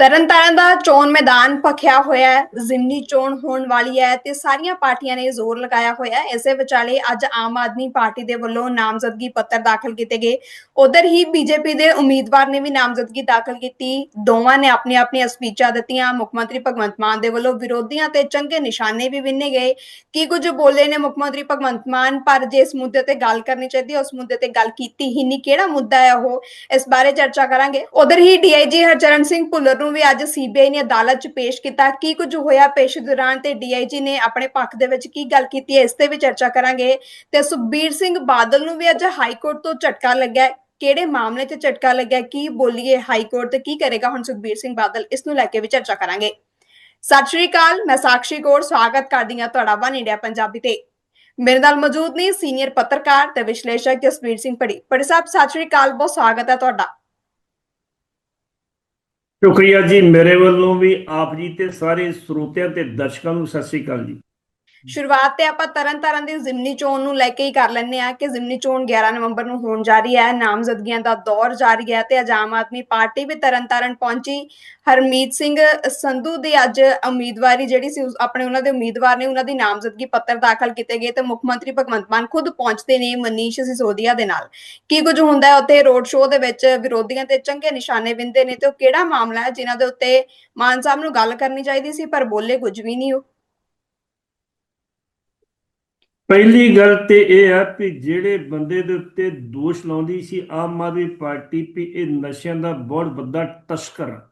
ਤਰਨਤਾਰਨ ਦਾ ਚੋਣ ਮੈਦਾਨ ਭਖਿਆ ਹੋਇਆ ਹੈ, ਜ਼ਿਮਨੀ ਚੋਣ ਹੋਣ ਵਾਲੀ ਹੈ ਤੇ ਸਾਰੀਆਂ ਪਾਰਟੀਆਂ ਨੇ ਜ਼ੋਰ ਲਗਾਇਆ ਹੋਇਆ ਹੈ। ਇਸੇ ਵਿਚਾਲੇ ਅੱਜ ਆਮ ਆਦਮੀ ਪਾਰਟੀ ਦੇ ਵੱਲੋਂ ਨਾਮਜ਼ਦਗੀ ਪੱਤਰ ਦਾਖਲ ਕੀਤੇ ਗਏ। ਉਧਰ ਹੀ ਬੀਜੇਪੀ ਦੇ ਉਮੀਦਵਾਰ ਨੇ ਵੀ ਨਾਮਜ਼ਦਗੀ ਦਾਖਲ ਕੀਤੀ। ਦੋਵਾਂ ਨੇ ਆਪਣੀ ਆਪਣੀਆਂ ਸਪੀਚਾਂ ਦਿੱਤੀਆਂ। ਮੁੱਖ ਮੰਤਰੀ ਭਗਵੰਤ ਮਾਨ ਦੇ ਵੱਲੋਂ ਵਿਰੋਧੀਆਂ ਤੇ ਚੰਗੇ ਨਿਸ਼ਾਨੇ ਵੀ ਵਿੰਨੇ ਗਏ। ਕੀ ਕੁਝ ਬੋਲੇ ਨੇ ਮੁੱਖ ਮੰਤਰੀ ਭਗਵੰਤ ਮਾਨ? ਪਰ ਜੇ ਇਸ ਮੁੱਦੇ ਤੇ ਗੱਲ ਕਰਨੀ ਚਾਹੀਦੀ ਹੈ, ਉਸ ਮੁੱਦੇ ਤੇ ਗੱਲ ਕੀਤੀ ਹੀ ਨਹੀਂ। ਕਿਹੜਾ ਮੁੱਦਾ ਹੈ ਉਹ? ਇਸ ਬਾਰੇ ਚਰਚਾ ਕਰਾਂਗੇ। ਉਧਰ ਹੀ ਡੀਆਈਜੀ ਹਰਚਰਨ ਸਿੰਘ ਭੁੱਲਰ ਨੂੰ ਵੀ ਅੱਜ ਸੀਬੀਆਈ ਨੇ ਅਦਾਲਤ 'ਚ ਪੇਸ਼ ਕੀਤਾ। ਕੀ ਕੁਝ ਹੋਇਆ ਪੇਸ਼ ਦੌਰਾਨ ਤੇ ਡੀਆਈਜੀ ਨੇ ਆਪਣੇ ਪੱਖ ਦੇ ਵਿੱਚ ਕੀ ਗੱਲ ਕੀਤੀ ਹੈ, ਇਸ ਤੇ ਵੀ ਚਰਚਾ ਕਰਾਂਗੇ। ਤੇ ਸੁਖਬੀਰ ਸਿੰਘ ਬਾਦਲ ਨੂੰ ਵੀ ਅੱਜ ਹਾਈ ਕੋਰਟ ਤੋਂ ਝਟਕਾ ਲੱਗਾ ਕਿਹੜੇ ਮਾਮਲੇ ਤੇ ਝਟਕਾ ਲੱਗਿਆ ਕੀ ਬੋਲੀਏ ਹਾਈ ਕੋਰਟ ਤੇ ਕੀ ਕਰੇਗਾ ਹੁਣ ਸੁਖਬੀਰ ਸਿੰਘ ਬਾਦਲ, ਇਸ ਨੂੰ ਲੈ ਕੇ ਵੀ ਚਰਚਾ ਕਰਾਂਗੇ। ਸਤਿ ਸ਼੍ਰੀ ਅਕਾਲ, ਮੈਂ ਸਾਕਸ਼ੀ ਕੌਰ, ਸਵਾਗਤ ਕਰਦੀ ਹਾਂ ਤੁਹਾਡਾ ਵਨ ਇੰਡੀਆ ਪੰਜਾਬੀ ਤੇ। ਮੇਰੇ ਨਾਲ ਮੌਜੂਦ ਨੇ ਸੀਨੀਅਰ ਪੱਤਰਕਾਰ ਤੇ ਵਿਸ਼ਲੇਸ਼ਕ ਜਸਵੀਰ ਸਿੰਘ ਪੜੀ। ਪੜੀ ਸਾਹਿਬ, ਸਤਿ ਸ਼੍ਰੀ ਅਕਾਲ, ਬਹੁਤ ਸਵਾਗਤ ਹੈ ਤੁਹਾਡਾ। ਸ਼ੁਕਰੀਆ ਜੀ ਮੇਰੇ ਵੱਲੋਂ ਵੀ ਆਪ ਜੀ ਤੇ ਸਾਰੇ ਸਰੋਤਿਆਂ ਤੇ ਦਰਸ਼ਕਾਂ ਨੂੰ ਸਤਿ ਸ੍ਰੀ ਅਕਾਲ ਜੀ। ਸ਼ੁਰੂਆਤ ਤੇ ਆਪਾਂ ਤਰਨਤਾਰਨ ਦੀ ਜ਼ਿਮਨੀ ਚੋਣ ਨੂੰ ਲੈ ਕੇ ਹੀ ਕਰ ਲੈਂਦੇ ਆ ਕਿ ਜ਼ਿਮਨੀ ਚੋਣ 11 ਨਵੰਬਰ ਨੂੰ ਹੋਣ ਜਾ ਰਹੀ ਹੈ, ਨਾਮਜ਼ਦਗੀਆਂ ਦਾ ਦੌਰ ਜਾਰੀ ਹੈ ਤੇ ਆਮ ਆਦਮੀ ਪਾਰਟੀ ਵੀ ਤਰਨਤਾਰਨ ਪਹੁੰਚੀ। ਹਰਮੀਤ ਸਿੰਘ ਸੰਧੂ ਦੀ ਅੱਜ ਉਮੀਦਵਾਰੀ ਜਿਹੜੀ ਸੀ ਆਪਣੇ ਉਹਨਾਂ ਦੇ ਉਮੀਦਵਾਰ ਨੇ ਉਹਨਾਂ ਦੀ ਨਾਮਜ਼ਦਗੀ ਪੱਤਰ ਦਾਖਲ ਕੀਤੇ ਗਏ ਤੇ ਮੁੱਖ ਮੰਤਰੀ ਭਗਵੰਤ ਮਾਨ ਖੁਦ ਪਹੁੰਚਦੇ ਨੇ ਮਨੀਸ਼ ਸਿਸੋਦੀਆ ਦੇ ਨਾਲ। ਕੀ ਕੁਝ ਹੁੰਦਾ ਹੈ ਉੱਥੇ ਰੋਡ ਸ਼ੋਅ ਦੇ ਵਿੱਚ ਵਿਰੋਧੀਆਂ ਤੇ ਚੰਗੇ ਨਿਸ਼ਾਨੇ ਵਿੰਦੇ ਨੇ ਤੇ ਉਹ ਕਿਹੜਾ ਮਾਮਲਾ ਹੈ, ਜਿਨ੍ਹਾਂ ਦੇ ਉੱਤੇ ਮਾਨ ਸਾਹਿਬ ਨੂੰ ਗੱਲ ਕਰਨੀ ਚਾਹੀਦੀ ਸੀ, ਪਰ ਬੋਲੇ ਕੁਝ ਵੀ ਨਹੀਂ ਉਹ। ਪਹਿਲੀ ਗੱਲ ਤੇ ਇਹ ਆ ਕਿ ਜਿਹੜੇ ਬੰਦੇ ਦੇ ਉੱਤੇ ਦੋਸ਼ ਲਾਉਂਦੀ ਸੀ ਆਮ ਆਦਮੀ ਪਾਰਟੀ ਵੀ ਇਹ ਨਸ਼ਿਆਂ ਦਾ ਬਹੁਤ ਵੱਡਾ ਤਸਕਰ ਆ।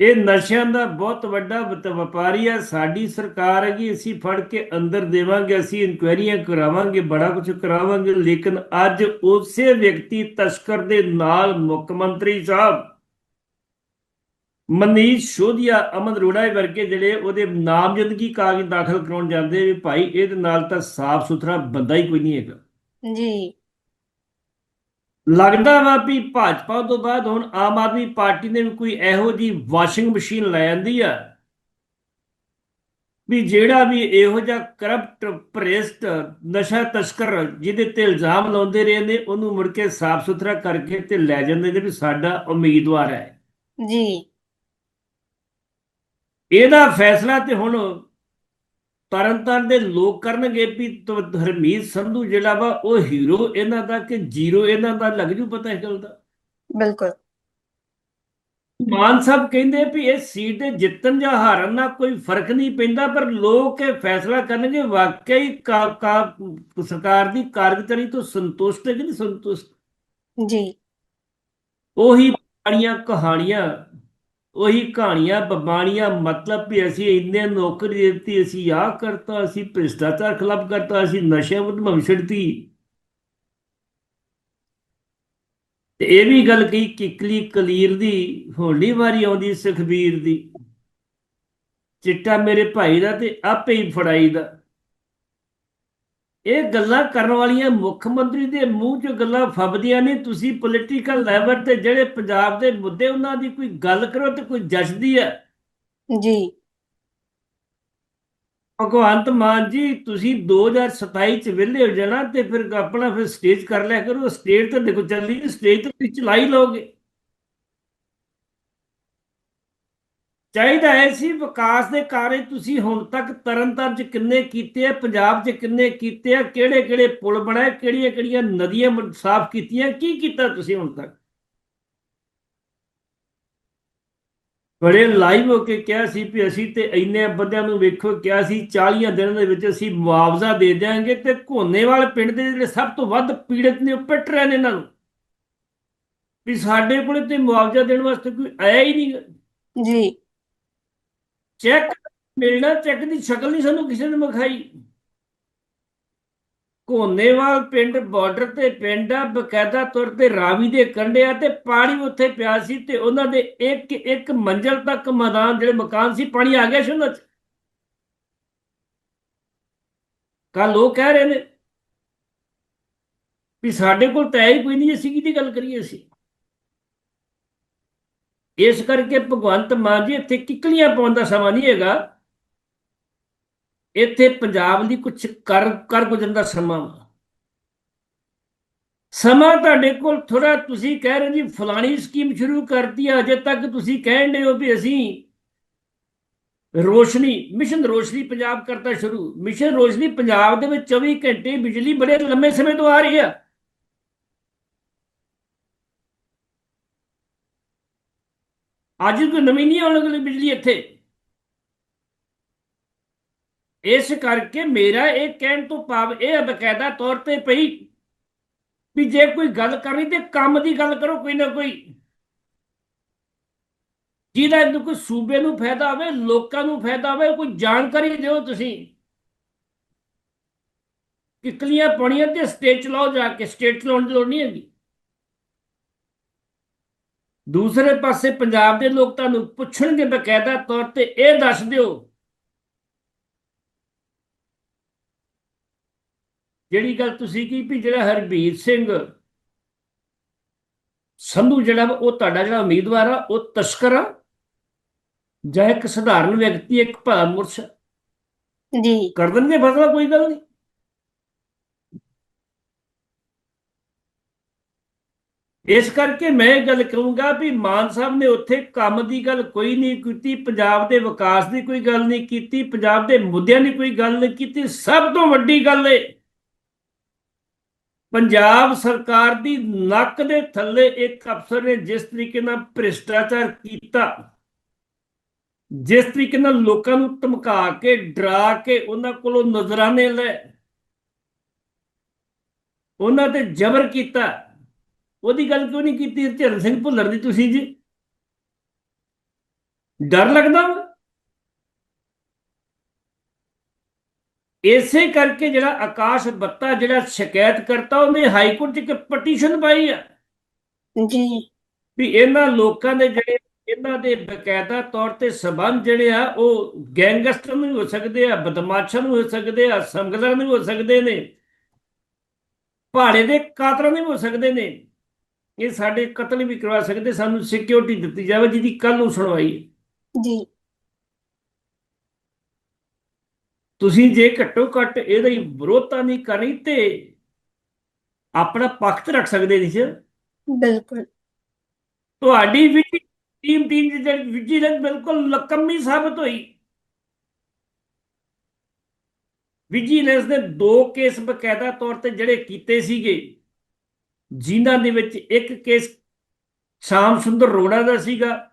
ਇਹ ਨਸ਼ਿਆਂ ਦਾ ਬਹੁਤ ਵੱਡਾ ਵਪਾਰੀ ਆ, ਸਾਡੀ ਸਰਕਾਰ ਹੈਗੀ, ਅਸੀਂ ਫੜ ਕੇ ਅੰਦਰ ਦੇਵਾਂਗੇ, ਅਸੀਂ ਇਨਕੁਆਇਰੀਆਂ ਕਰਾਵਾਂਗੇ, ਬੜਾ ਕੁਝ ਕਰਾਵਾਂਗੇ, ਲੇਕਿਨ ਅੱਜ ਉਸੇ ਵਿਅਕਤੀ ਤਸਕਰ ਦੇ ਨਾਲ ਮੁੱਖ ਮੰਤਰੀ ਸਾਹਿਬ ਮਨੀਸ਼ ਸ਼ੋਧਿਆ ਅਮਨ ਰੋੜਾ ਵਰਗੇ ਜਿਹੜੇ ਉਹਦੇ ਨਾਮਜ਼ਦਗੀ ਕਾਗਜ਼ ਦਾਖਲ ਕਰਾਉਣ ਜਾਂਦੇ ਵੀ ਭਾਈ ਇਹਦੇ ਨਾਲ ਤਾਂ ਸਾਫ਼ ਸੁਥਰਾ ਬੰਦਾ ਹੀ ਕੋਈ ਨਹੀਂ ਹੈਗਾ। ਜੀ। ਲੱਗਦਾ ਵਾ ਵੀ ਭਾਜਪਾ ਤੋਂ ਬਾਅਦ ਹੁਣ ਆਮ ਆਦਮੀ ਪਾਰਟੀ ਨੇ ਵੀ ਕੋਈ ਇਹੋ ਜੀ ਵਾਸ਼ਿੰਗ ਮਸ਼ੀਨ ਲੈ ਆਂਦੀ ਆ ਵੀ ਜਿਹੜਾ ਵੀ ਇਹੋ ਜਿਹਾ ਕਰਪਟ ਭ੍ਰਿਸ਼ਟ ਨਸ਼ਾ ਤਸਕਰ ਜਿਹਦੇ ਤੇ ਇਲਜ਼ਾਮ ਲਾਉਂਦੇ ਰਹੇ ਨੇ ਉਹਨੂੰ ਮੁੜ ਕੇ ਸਾਫ਼ ਸੁਥਰਾ ਕਰਕੇ ਤੇ ਲੈ ਜਾਂਦੇ ਨੇ ਵੀ ਸਾਡਾ ਉਮੀਦਵਾਰ ਹੈ। ਜੀ। ਇਹਦਾ ਫੈਸਲਾ ਤੇ ਹੁਣ ਤਰਨਤਾਰਨ ਦੇ ਲੋਕ ਕਰਨਗੇ ਵੀ ਹਰਮੀਤ ਸੰਧੂ ਜਿਹੜਾ ਵਾ ਉਹ ਹੀਰੋ ਇਹਨਾਂ ਦਾ ਕਿ ਜ਼ੀਰੋ ਇਹਨਾਂ ਦਾ ਲੱਗ ਜੂ ਪਤਾ ਇਸ ਗੱਲ ਦਾ? ਬਿਲਕੁਲ। ਮਾਨ ਸਾਹਿਬ ਕਹਿੰਦੇ ਵੀ ਇਹ ਸੀਟ ਦੇ ਜਿੱਤਣ ਜਾਂ ਹਾਰਨ ਨਾਲ ਕੋਈ ਫ਼ਰਕ ਨਹੀਂ ਪੈਂਦਾ ਪਰ ਲੋਕ ਇਹ ਫੈਸਲਾ ਕਰਨਗੇ ਵਾਕਈ ਸਰਕਾਰ ਦੀ ਕਾਰਗੁਜ਼ਾਰੀ ਤੋਂ ਸੰਤੁਸ਼ਟ ਹੈ ਕਿ ਨਹੀਂ ਸੰਤੁਸ਼ਟ? ਜੀ। ਉਹੀ ਪੁਰਾਣੀਆਂ ਕਹਾਣੀਆਂ ਉਹੀ ਕਹਾਣੀਆਂ ਬਬਾਣੀਆਂ ਮਤਲਬ ਵੀ ਅਸੀਂ ਇੰਨੇ ਨੌਕਰੀ ਦਿੱਤੀ, ਅਸੀਂ ਆਹ ਕਰਤਾ, ਅਸੀਂ ਭ੍ਰਿਸ਼ਟਾਚਾਰ ਖਿਲਾਫ ਕਰਤਾ, ਅਸੀਂ ਨਸ਼ੇ ਉਦਮ ਮੁਹਿੰਮ ਛਿੜਤੀ ਤੇ ਇਹ ਵੀ ਗੱਲ ਕਹੀ ਕਿਕਲੀ ਕਲੀਰ ਦੀ ਹੋਣੀ ਵਾਰੀ ਆਉਂਦੀ ਸੁਖਬੀਰ ਦੀ। ਚਿੱਟਾ ਮੇਰੇ ਭਾਈ ਦਾ ਤੇ ਆਪੇ ਹੀ ਫੜਾਈ ਦਾ। ਇਹ ਗੱਲਾਂ ਕਰਨ ਵਾਲੀਆਂ ਮੁੱਖ ਮੰਤਰੀ ਦੇ ਮੂੰਹ 'ਚ ਗੱਲਾਂ ਫੱਬਦੀਆਂ ਨੇ। ਤੁਸੀਂ ਪੋਲੀਟੀਕਲ ਲੈਵਲ ਤੇ ਜਿਹੜੇ ਪੰਜਾਬ ਦੇ ਮੁੱਦੇ ਉਹਨਾਂ ਦੀ ਕੋਈ ਗੱਲ ਕਰੋ ਤੇ ਕੋਈ ਜੱਜਦੀ ਹੈ। ਜੀ। ਭਗਵੰਤ ਮਾਨ ਜੀ ਤੁਸੀਂ 2027 ਚ ਵਿਹਲੇ ਹੋ ਜਾਣਾ ਤੇ ਫਿਰ ਆਪਣਾ ਫਿਰ ਸਟੇਜ ਕਰ ਲਿਆ ਕਰੋ। ਸਟੇਜ ਤਾਂ ਦੇਖੋ ਚੱਲੀ ਸਟੇਜ ਤੇ ਤੁਸੀਂ ਚਲਾਈ ਲਓਗੇ। ਚਾਹੀਦਾ ਹੈ ਸੀ ਵਿਕਾਸ ਦੇ ਕਾਰਜ ਤੁਸੀਂ ਹੁਣ ਤੱਕ ਤਰਨਤਾਰਨ ਚ ਕਿੰਨੇ ਕੀਤੇ ਆ, ਪੰਜਾਬ ਚ ਕਿੰਨੇ ਕੀਤੇ ਆ, ਕਿਹੜੇ ਕਿਹੜੇ ਪੁਲ ਬਣਾਏ, ਕਿਹੜੀਆਂ ਕਿਹੜੀਆਂ ਨਦੀਆਂ ਸਾਫ਼ ਕੀਤੀਆਂ, ਕੀ ਕੀਤਾ ਤੁਸੀਂ ਹੁਣ ਤੱਕ? ਬੜੇ ਲਾਈਵ ਹੋ ਕੇ ਕਿਹਾ ਸੀ ਵੀ ਅਸੀਂ ਤੇ ਇੰਨੇ ਬੰਦਿਆਂ ਨੂੰ ਵੇਖੋ, ਕਿਹਾ ਸੀ 40 ਦਿਨਾਂ ਦੇ ਵਿੱਚ ਅਸੀਂ ਮੁਆਵਜ਼ਾ ਦੇ ਦਿਆਂਗੇ ਤੇ ਘੋਨੇਵਾਲ ਪਿੰਡ ਦੇ ਜਿਹੜੇ ਸਭ ਤੋਂ ਵੱਧ ਪੀੜਤ ਨੇ, ਉਹ ਪਿੱਟ ਰਹੇ ਨੇ ਇਹਨਾਂ ਨੂੰ। ਵੀ ਸਾਡੇ ਕੋਲੇ ਤੇ ਮੁਆਵਜ਼ਾ ਦੇਣ ਵਾਸਤੇ ਕੋਈ ਆਇਆ ਹੀ ਨਹੀਂ। ਜੀ। ਚੈੱਕ ਮਿਲਣਾ, ਚੈੱਕ ਦੀ ਸ਼ਕਲ ਨਹੀਂ ਸਾਨੂੰ ਕਿਸੇ ਨੇ ਵਿਖਾਈ। ਕੋਨੇਵਾਲ ਪਿੰਡ ਬਾਰਡਰ ਤੇ ਪਿੰਡ ਆ, ਬਕਾਇਦਾ ਤੌਰ ਤੇ ਰਾਵੀ ਦੇ ਕੰਢੇ ਆ ਤੇ ਪਾਣੀ ਉੱਥੇ ਪਿਆ ਸੀ ਤੇ ਉਹਨਾਂ ਦੇ ਇੱਕ ਇੱਕ ਮੰਜ਼ਲ ਤੱਕ ਮੈਦਾਨ, ਜਿਹੜੇ ਮਕਾਨ ਸੀ, ਪਾਣੀ ਆ ਗਿਆ ਸੀ ਉਹਨਾਂ 'ਚ। ਕੱਲ ਲੋਕ ਕਹਿ ਰਹੇ ਨੇ ਵੀ ਸਾਡੇ ਕੋਲ ਤਾਂ ਹੀ ਕੋਈ ਨਹੀਂ, ਅਸੀਂ ਕਿਹਦੀ ਗੱਲ ਕਰੀਏ ਅਸੀਂ? ਇਸ ਕਰਕੇ ਭਗਵੰਤ ਮਾਨ ਜੀ ਇੱਥੇ ਕਿੱਕਲੀਆਂ ਪਾਉਣ ਦਾ ਸਮਾਂ ਨਹੀਂ ਹੈਗਾ। ਇੱਥੇ ਪੰਜਾਬ ਲਈ ਕੁਝ ਕਰ ਕਰ ਗੁਜ਼ਰਨ ਦਾ ਸਮਾਂ ਵਾ। ਸਮਾਂ ਤੁਹਾਡੇ ਕੋਲ ਥੋੜਾ ਤੁਸੀਂ ਕਹਿ ਰਹੇ ਜੀ, ਫਲਾਣੀ ਸਕੀਮ ਸ਼ੁਰੂ ਕਰਤੀ ਹੈ ਅਜੇ ਤੱਕ ਤੁਸੀਂ ਕਹਿਣ ਦੇ ਹੋ ਵੀ ਅਸੀਂ ਰੋਸ਼ਨੀ, ਮਿਸ਼ਨ ਰੋਸ਼ਨੀ ਪੰਜਾਬ ਕਰਤਾ ਸ਼ੁਰੂ। ਮਿਸ਼ਨ ਰੋਸ਼ਨੀ ਪੰਜਾਬ ਦੇ ਵਿੱਚ 24 ਘੰਟੇ ਬਿਜਲੀ ਬੜੇ ਲੰਮੇ ਸਮੇਂ ਤੋਂ ਆ ਰਹੀ ਹੈ ਅੱਜ ਕੋਈ ਨਵੀਂ ਨਹੀਂ ਆਉਣ ਵਾਲੀ ਬਿਜਲੀ ਇੱਥੇ। ਇਸ ਕਰਕੇ ਮੇਰਾ ਇਹ ਕਹਿਣ ਤੋਂ ਭਾਵ ਇਹ ਬਕਾਇਦਾ ਤੌਰ ਤੇ ਪਈ ਵੀ ਜੇ ਕੋਈ ਗੱਲ ਕਰਨੀ ਤੇ ਕੰਮ ਦੀ ਗੱਲ ਕਰੋ ਕੋਈ ਨਾ ਕੋਈ। ਜਿਹਦਾ ਇਹਨੂੰ ਕੋਈ ਸੂਬੇ ਨੂੰ ਫਾਇਦਾ ਹੋਵੇ, ਲੋਕਾਂ ਨੂੰ ਫਾਇਦਾ ਹੋਵੇ, ਕੋਈ ਜਾਣਕਾਰੀ ਦਿਓ ਤੁਸੀਂ। ਕਿਕਲੀਆਂ ਪਾਣੀਆਂ ਤੇ ਸਟੇਟ ਚਲਾਓ ਜਾ ਕੇ ਸਟੇਟ ਚਲਾਉਣ ਦੀ ਲੋੜ ਨਹੀਂ ਹੈਗੀ। ਦੂਸਰੇ ਪਾਸੇ ਪੰਜਾਬ ਦੇ ਲੋਕ ਤੁਹਾਨੂੰ ਪੁੱਛਣਗੇ ਬਕਾਇਦਾ ਤੌਰ ਤੇ ਇਹ ਦੱਸ ਦਿਓ। ਜਿਹੜੀ ਗੱਲ ਤੁਸੀਂ ਕੀ ਵੀ ਜਿਹੜਾ ਹਰਬੀਰ ਸਿੰਘ ਸੰਧੂ ਜਿਹੜਾ ਉਹ ਤੁਹਾਡਾ ਜਿਹੜਾ ਉਮੀਦਵਾਰ ਆ ਉਹ ਤਸਕਰ ਆ? ਜਾਂ ਇੱਕ ਸਧਾਰਨ ਵਿਅਕਤੀ ਇੱਕ ਭਲਾ ਮੁਰਸ਼ ਜੀ। ਕਰ ਦੇਣਗੇ ਫਸਲਾ ਕੋਈ ਗੱਲ ਨਹੀਂ। ਇਸ ਕਰਕੇ ਮੈਂ ਇਹ ਗੱਲ ਕਰੂੰਗਾ ਵੀ ਮਾਨ ਸਾਹਿਬ ਨੇ ਉੱਥੇ ਕੰਮ ਦੀ ਗੱਲ ਕੋਈ ਨਹੀਂ ਕੀਤੀ, ਪੰਜਾਬ ਦੇ ਵਿਕਾਸ ਦੀ ਕੋਈ ਗੱਲ ਨਹੀਂ ਕੀਤੀ, ਪੰਜਾਬ ਦੇ ਮੁੱਦਿਆਂ ਦੀ ਕੋਈ ਗੱਲ ਨਹੀਂ ਕੀਤੀ, ਸਭ ਤੋਂ ਵੱਡੀ ਗੱਲ ਏ ਪੰਜਾਬ ਸਰਕਾਰ ਦੀ ਨੱਕ ਦੇ ਥੱਲੇ ਇੱਕ ਅਫਸਰ ਨੇ ਜਿਸ ਤਰੀਕੇ ਨਾਲ ਭ੍ਰਿਸ਼ਟਾਚਾਰ ਕੀਤਾ, ਜਿਸ ਤਰੀਕੇ ਨਾਲ ਲੋਕਾਂ ਨੂੰ ਧਮਕਾ ਕੇ, ਡਰਾ ਕੇ ਉਹਨਾਂ ਕੋਲੋਂ ਨਜ਼ਰਾਨੇ ਲੈ ਉਹਨਾਂ ਤੇ ਜ਼ਬਰ ਕੀਤਾ। ਉਹਦੀ ਗੱਲ ਕਿਉਂ ਨਹੀਂ ਕੀਤੀ? ਝਰਨ ਸਿੰਘ ਭੁੱਲਰ ਦੀ ਤੁਸੀਂ ਜੀ। ਡਰ ਲੱਗਦਾ ਵਾ? ਇਸੇ ਕਰਕੇ ਜਿਹੜਾ ਆਕਾਸ਼ ਬੱਤਾ ਜਿਹੜਾ ਸ਼ਿਕਾਇਤ ਕਰਤਾ ਉਹਨੇ ਹਾਈ ਕੋਰਟ 'ਚ ਇੱਕ ਪਟੀਸ਼ਨ ਪਾਈ ਆ। ਜੀ। ਵੀ ਇਹਨਾਂ ਲੋਕਾਂ ਦੇ ਜਿਹੜੇ ਇਹਨਾਂ ਦੇ ਬਕਾਇਦਾ ਤੌਰ ਤੇ ਸਬੰਧ ਜਿਹੜੇ ਆ ਉਹ ਗੈਂਗਸਟਰ ਵੀ ਹੋ ਸਕਦੇ ਆ ਬਦਮਾਸ਼ਾਂ ਨੂੰ ਹੋ ਸਕਦੇ ਆ ਸਮਗਲਰਾਂ ਵੀ ਹੋ ਸਕਦੇ ਨੇ ਭਾੜੇ ਦੇ ਕਾਤਲਾਂ ਵੀ ਹੋ ਸਕਦੇ ਨੇ। ਇਹ ਸਾਡੇ ਕਤਲ ਵੀ ਕਰਵਾ ਸਕਦੇ ਸਾਨੂੰ ਸਿਕਿਉਰਿਟੀ ਦਿੱਤੀ ਜਾਵੇ ਜਿਹਦੀ ਕੱਲ ਨੂੰ ਸੁਣਵਾਈ ਹੈ। ਜੀ। ਤੁਸੀਂ ਜੇ ਘੱਟੋ ਘੱਟ ਇਹਦਾ ਹੀ ਵਿਰੋਧਤਾ ਨਹੀਂ ਕਰਨੀ ਤੇ ਆਪਣਾ ਪੱਖ ਰੱਖ ਸਕਦੇ ਨਹੀਂ ਸੀ। ਬਿਲਕੁਲ। ਤੁਹਾਡੀ ਵੀ ਟੀਮ ਟੀਮ ਦੀ ਜਿਹੜੀ ਵਿਜੀਲੈਂਸ ਬਿਲਕੁਲ ਲਕਮੀ ਸਾਬਤ ਹੋਈ। ਵਿਜੀਲੈਂਸ ਨੇ ਦੋ ਕੇਸ ਬਕਾਇਦਾ ਤੌਰ ਤੇ ਜਿਹੜੇ ਕੀਤੇ ਸੀਗੇ ਜਿਨ੍ਹਾਂ ਦੇ ਵਿੱਚ ਇੱਕ ਕੇਸ ਸ਼ਾਮ ਸੁੰਦਰ ਰੋੜਾ ਦਾ ਸੀਗਾ।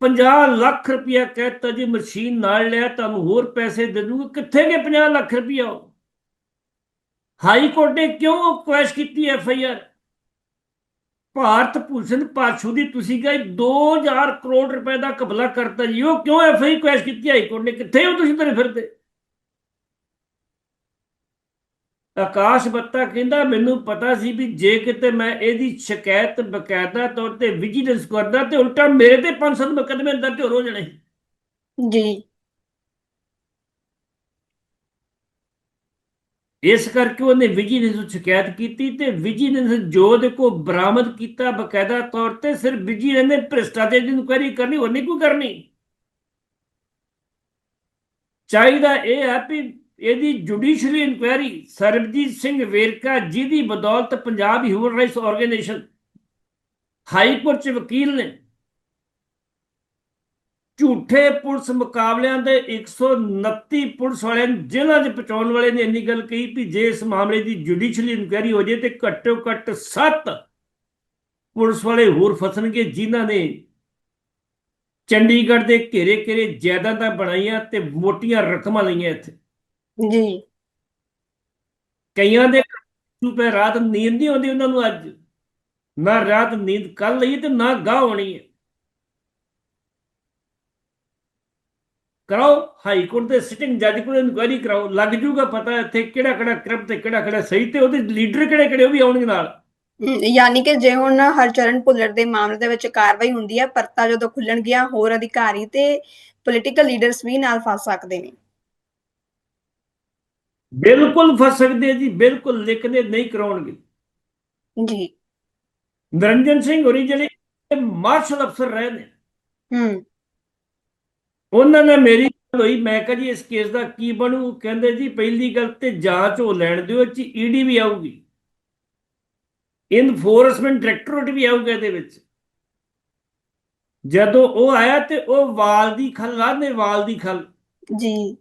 50 ਲੱਖ ਰੁਪਇਆ ਕਹਿਤਾ ਜੀ, ਮਸ਼ੀਨ ਨਾਲ ਲਿਆ, ਤੁਹਾਨੂੰ ਹੋਰ ਪੈਸੇ ਦੇ ਦੂੰਗਾ। ਕਿੱਥੇ ਗਏ 50 ਲੱਖ ਰੁਪਇਆ ਹਾਈ ਕੋਰਟ ਨੇ ਕਿਉਂ ਕੁਐਸ਼ ਕੀਤੀ F I R? Bharat Bhushan ਪਾਛੂ ਦੀ ਤੁਸੀਂ ਗਏ 2000 ਕਰੋੜ ਰੁਪਏ ਦਾ ਕਬਲਾ ਕਰਤਾ ਜੀ। ਉਹ ਕਿਉਂ ਐਫ ਆਈ ਕੁਐਸ਼ ਕੀਤੀ? ਹਾਈ ਕੋਰਟ ਨੇ ਕਿੱਥੇ ਹੋ ਤੁਸੀਂ ਤੇਰੇ ਫਿਰਦੇ? ਆਕਾਸ਼ ਬੱਤਾ ਕਹਿੰਦਾ ਮੈਨੂੰ ਪਤਾ ਸੀ ਵੀ ਜੇ ਕਿਤੇ ਮੈਂ ਇਹਦੀ ਸ਼ਿਕਾਇਤ ਬਕਾਇਦਾ ਤੌਰ ਤੇ ਵਿਜੀਲੈਂਸ ਕਰਦਾ ਤੇ ਉਲਟਾ ਮੇਰੇ ਤੇ 500 ਮੁਕੱਦਮੇ ਦਰਜ ਹੋ ਜਾਣੇ ਜੀ। ਇਸ ਕਰਕੇ ਉਹਨੇ ਵਿਜੀਲੈਂਸ ਨੂੰ ਸ਼ਿਕਾਇਤ ਕੀਤੀ ਤੇ ਵਿਜੀਲੈਂਸ ਜੋ ਉਹਦੇ ਕੋ ਬਰਾਮਦ ਕੀਤਾ ਬਕਾਇਦਾ ਤੌਰ ਤੇ ਸਿਰਫ ਵਿਜੀਲੈਂਸ ਨੇ ਭ੍ਰਿਸ਼ਟਾਚਾਰ ਦੀ ਇਨਕੁਆਇਰੀ ਕਰਨੀ ਨਹੀਂ ਕੋਈ ਕਰਨੀ। ਚਾਹੀਦਾ ਇਹ ਹੈ ਵੀ ਇਹਦੀ ਜੁਡੀਸ਼ੀਅਲ ਇਨਕੁਆਇਰੀ ਸਰਬਜੀਤ ਸਿੰਘ ਵੇਰਕਾ ਜਿਹਦੀ ਬਦੌਲਤ Punjab human rights organisation high court ਚ ਵਕੀਲ ਨੇ। ਝੂਠੇ ਪੁਲਿਸ ਮੁਕਾਬਲਿਆਂ ਦੇ 129 ਪੁਲਿਸ ਵਾਲਿਆਂ ਨੂੰ ਜੇਲ੍ਹਾਂ 'ਚ ਪਹੁੰਚਾਉਣ ਵਾਲੇ ਨੇ ਇੰਨੀ ਗੱਲ ਕਹੀ ਵੀ ਜੇ ਇਸ ਮਾਮਲੇ ਦੀ ਜੁਡੀਸ਼ੀਅਲ ਇਨਕੁਆਇਰੀ ਹੋ ਜੇ ਤੇ ਘੱਟੋ ਘੱਟ 7 ਪੁਲਿਸ ਵਾਲੇ ਹੋਰ ਫਸਣਗੇ ਜਿਨ੍ਹਾਂ ਨੇ ਚੰਡੀਗੜ੍ਹ ਦੇ ਘੇਰੇ ਘੇਰੇ ਜਾਇਦਾਦਾਂ ਬਣਾਈਆਂ ਤੇ ਮੋਟੀਆਂ ਰਕਮਾਂ ਲਈਆਂ ਇੱਥੇ। ਜੀ। ਕਈਆਂ ਦੇ ਸੁਪੇ ਰਾਤ ਨੀਂਦ ਨਹੀਂ ਆਉਂਦੀ ਉਹਨਾਂ ਨੂੰ ਅੱਜ। ਨਾ ਰਾਤ ਨੀਂਦ ਕੱਲ ਲਈ ਤੇ ਨਾ ਗਾਹ ਹੋਣੀ ਹੈ। ਕਰਾਓ ਹਾਈ ਕੋਰਟ ਦੇ ਸਿਟਿੰਗ ਜੱਜ ਕੋਲ ਇਨਕੁਆਇਰੀ ਕਰਾਓ। ਲੱਗ ਜੂਗਾ ਪਤਾ ਇੱਥੇ ਕਿਹੜਾ ਕਿਹੜਾ ਕਰਪ ਤੇ ਕਿਹੜਾ ਕਿਹੜਾ ਸਹੀ ਤੇ ਉਹਦੇ ਲੀਡਰ ਕਿਹੜੇ ਕਿਹੜੇ ਉਹ ਵੀ ਆਉਣਗੇ ਨਾਲ। ਯਾਨੀ ਕਿ ਜੇ ਹੁਣ ਹਰਚਰਨ ਭੁੱਲਰ ਦੇ ਮਾਮਲੇ ਦੇ ਵਿੱਚ ਕਾਰਵਾਈ ਹੁੰਦੀ ਹੈ ਪਰਤਾ ਜਦੋਂ ਖੁੱਲਣ ਗਿਆ ਹੋਰ ਅਧਿਕਾਰੀ ਤੇ ਪੋਲੀਟੀਕਲ ਲੀਡਰਸ ਵੀ ਨਾਲ ਫਸ ਸਕਦੇ ਨੇ। ਬਿਲਕੁਲ ਫਸ ਸਕਦੇ ਜੀ ਬਿਲਕੁਲ ਲਿਖਦੇ ਨਹੀਂ ਕਰਾਉਣਗੇ। ਜੀ। ਨਰਿੰਜਨ ਸਿੰਘ ਹੋਰੀ ਜਿਹੜੇ ਮਾਰਸ਼ਲ ਅਫਸਰ ਰਹੇ ਨੇ। ਹੂੰ। ਉਹਨਾਂ ਨੇ ਮੇਰੀ ਗੱਲ ਹੋਈ ਮੈਂ ਕਿਹਾ ਜੀ ਇਸ ਕੇਸ ਦਾ ਕੀ ਬਣੂ? ਕਹਿੰਦੇ ਜੀ ਪਹਿਲੀ ਗੱਲ ਤੇ ਜਾਂਚ ਹੋ ਲੈਣ ਦਿਓ ਚ ਈਡੀ ਵੀ ਆਊਗੀ। ਇਨਫੋਰਸਮੈਂਟ ਡਾਇਰੈਕਟੋਰੇਟ ਵੀ ਆਊਗਾ ਇਹਦੇ ਵਿੱਚ। ਜਦੋਂ ਉਹ ਆਇਆ ਤੇ ਉਹ ਵਾਲ ਦੀ ਖਲ ਲਾਹਨੇ ਵਾਲ ਦੀ ਖਲ। ਜੀ।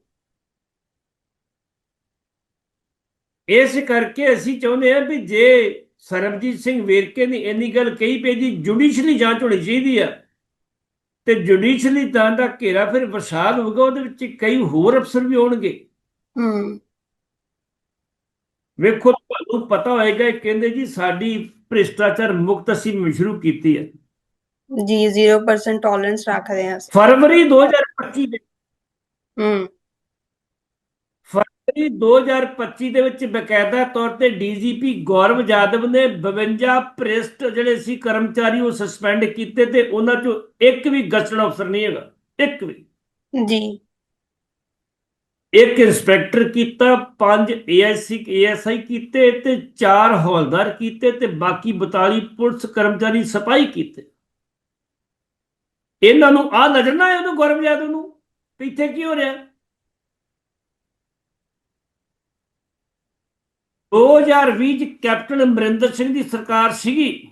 ਇਸ ਕਰਕੇ ਅਸੀਂ ਚਾਹੁੰਦੇ ਹਾਂ ਵੀ ਜੇ ਸਰਬਜੀਤ ਸਿੰਘ ਵੇਰਕੇ ਨੇ ਇੰਨੀ ਗੱਲ ਕਹੀ ਪਈ ਜੀ ਜੁਡੀਸ਼ੀਅਲੀ ਜਾਂਚ ਹੋਣੀ ਚਾਹੀਦੀ ਆ ਤੇ ਜੁਡੀਸ਼ੀਅਲੀ ਤਾਂ ਦਾ ਘੇਰਾ ਫਿਰ ਵਿਸ਼ਾਲ ਹੋਊਗਾ ਉਹਦੇ ਵਿੱਚ ਕਈ ਹੋਰ ਅਫਸਰ ਵੀ ਹੋਣਗੇ। ਹੂੰ। ਵੇਖੋ ਤੁਹਾਨੂੰ ਪਤਾ ਹੋਏਗਾ ਕਹਿੰਦੇ ਜੀ ਸਾਡੀ ਭ੍ਰਿਸ਼ਟਾਚਾਰ ਮੁਕਤ ਅਸੀਂ ਸ਼ੁਰੂ ਕੀਤੀ ਹੈ ਜੀ 0% ਟੋਲਰੈਂਸ ਰੱਖਦੇ ਹਾਂ। ਫਰਵਰੀ 2025 ਦੇ। ਹੂੰ। ਫਰਵਰੀ 2025 ਦੇ ਵਿੱਚ ਬਕਾਇਦਾ ਤੌਰ ਤੇ ਡੀਜੀਪੀ ਗੌਰਵ ਜਾਦਵ ਨੇ 52 ਭ੍ਰਿਸ਼ਟ ਜਿਹੜੇ ਸੀ ਕਰਮਚਾਰੀ ਉਹ ਸਸਪੈਂਡ ਕੀਤੇ ਤੇ ਉਹਨਾਂ ਚੋਂ ਇੱਕ ਵੀ ਗਸਟਡ ਅਫਸਰ ਨਹੀਂ ਹੈਗਾ ਇੱਕ ਵੀ। ਜੀ। ਇੱਕ ਇੰਸਪੈਕਟਰ ਕੀਤਾ ਪੰਜ ਏਐਸਸੀ ਏਐਸਆਈ ਕੀਤੇ ਤੇ ਚਾਰ ਹੌਲਦਾਰ ਕੀਤੇ ਤੇ ਬਾਕੀ 42 ਪੁਲਿਸ ਕਰਮਚਾਰੀ ਸਿਪਾਹੀ ਕੀਤੇ। ਇਹਨਾਂ ਨੂੰ ਆ ਨਜ਼ਰ ਨਾ ਆਇਆ ਉਹਨੂੰ ਗੌਰਵ ਜਾਦਵ ਨੂੰ ਇੱਥੇ ਕੀ ਹੋ ਰਿਹਾ? 2020 ਚ ਕੈਪਟਨ ਅਮਰਿੰਦਰ ਸਿੰਘ ਦੀ ਸਰਕਾਰ ਸੀਗੀ।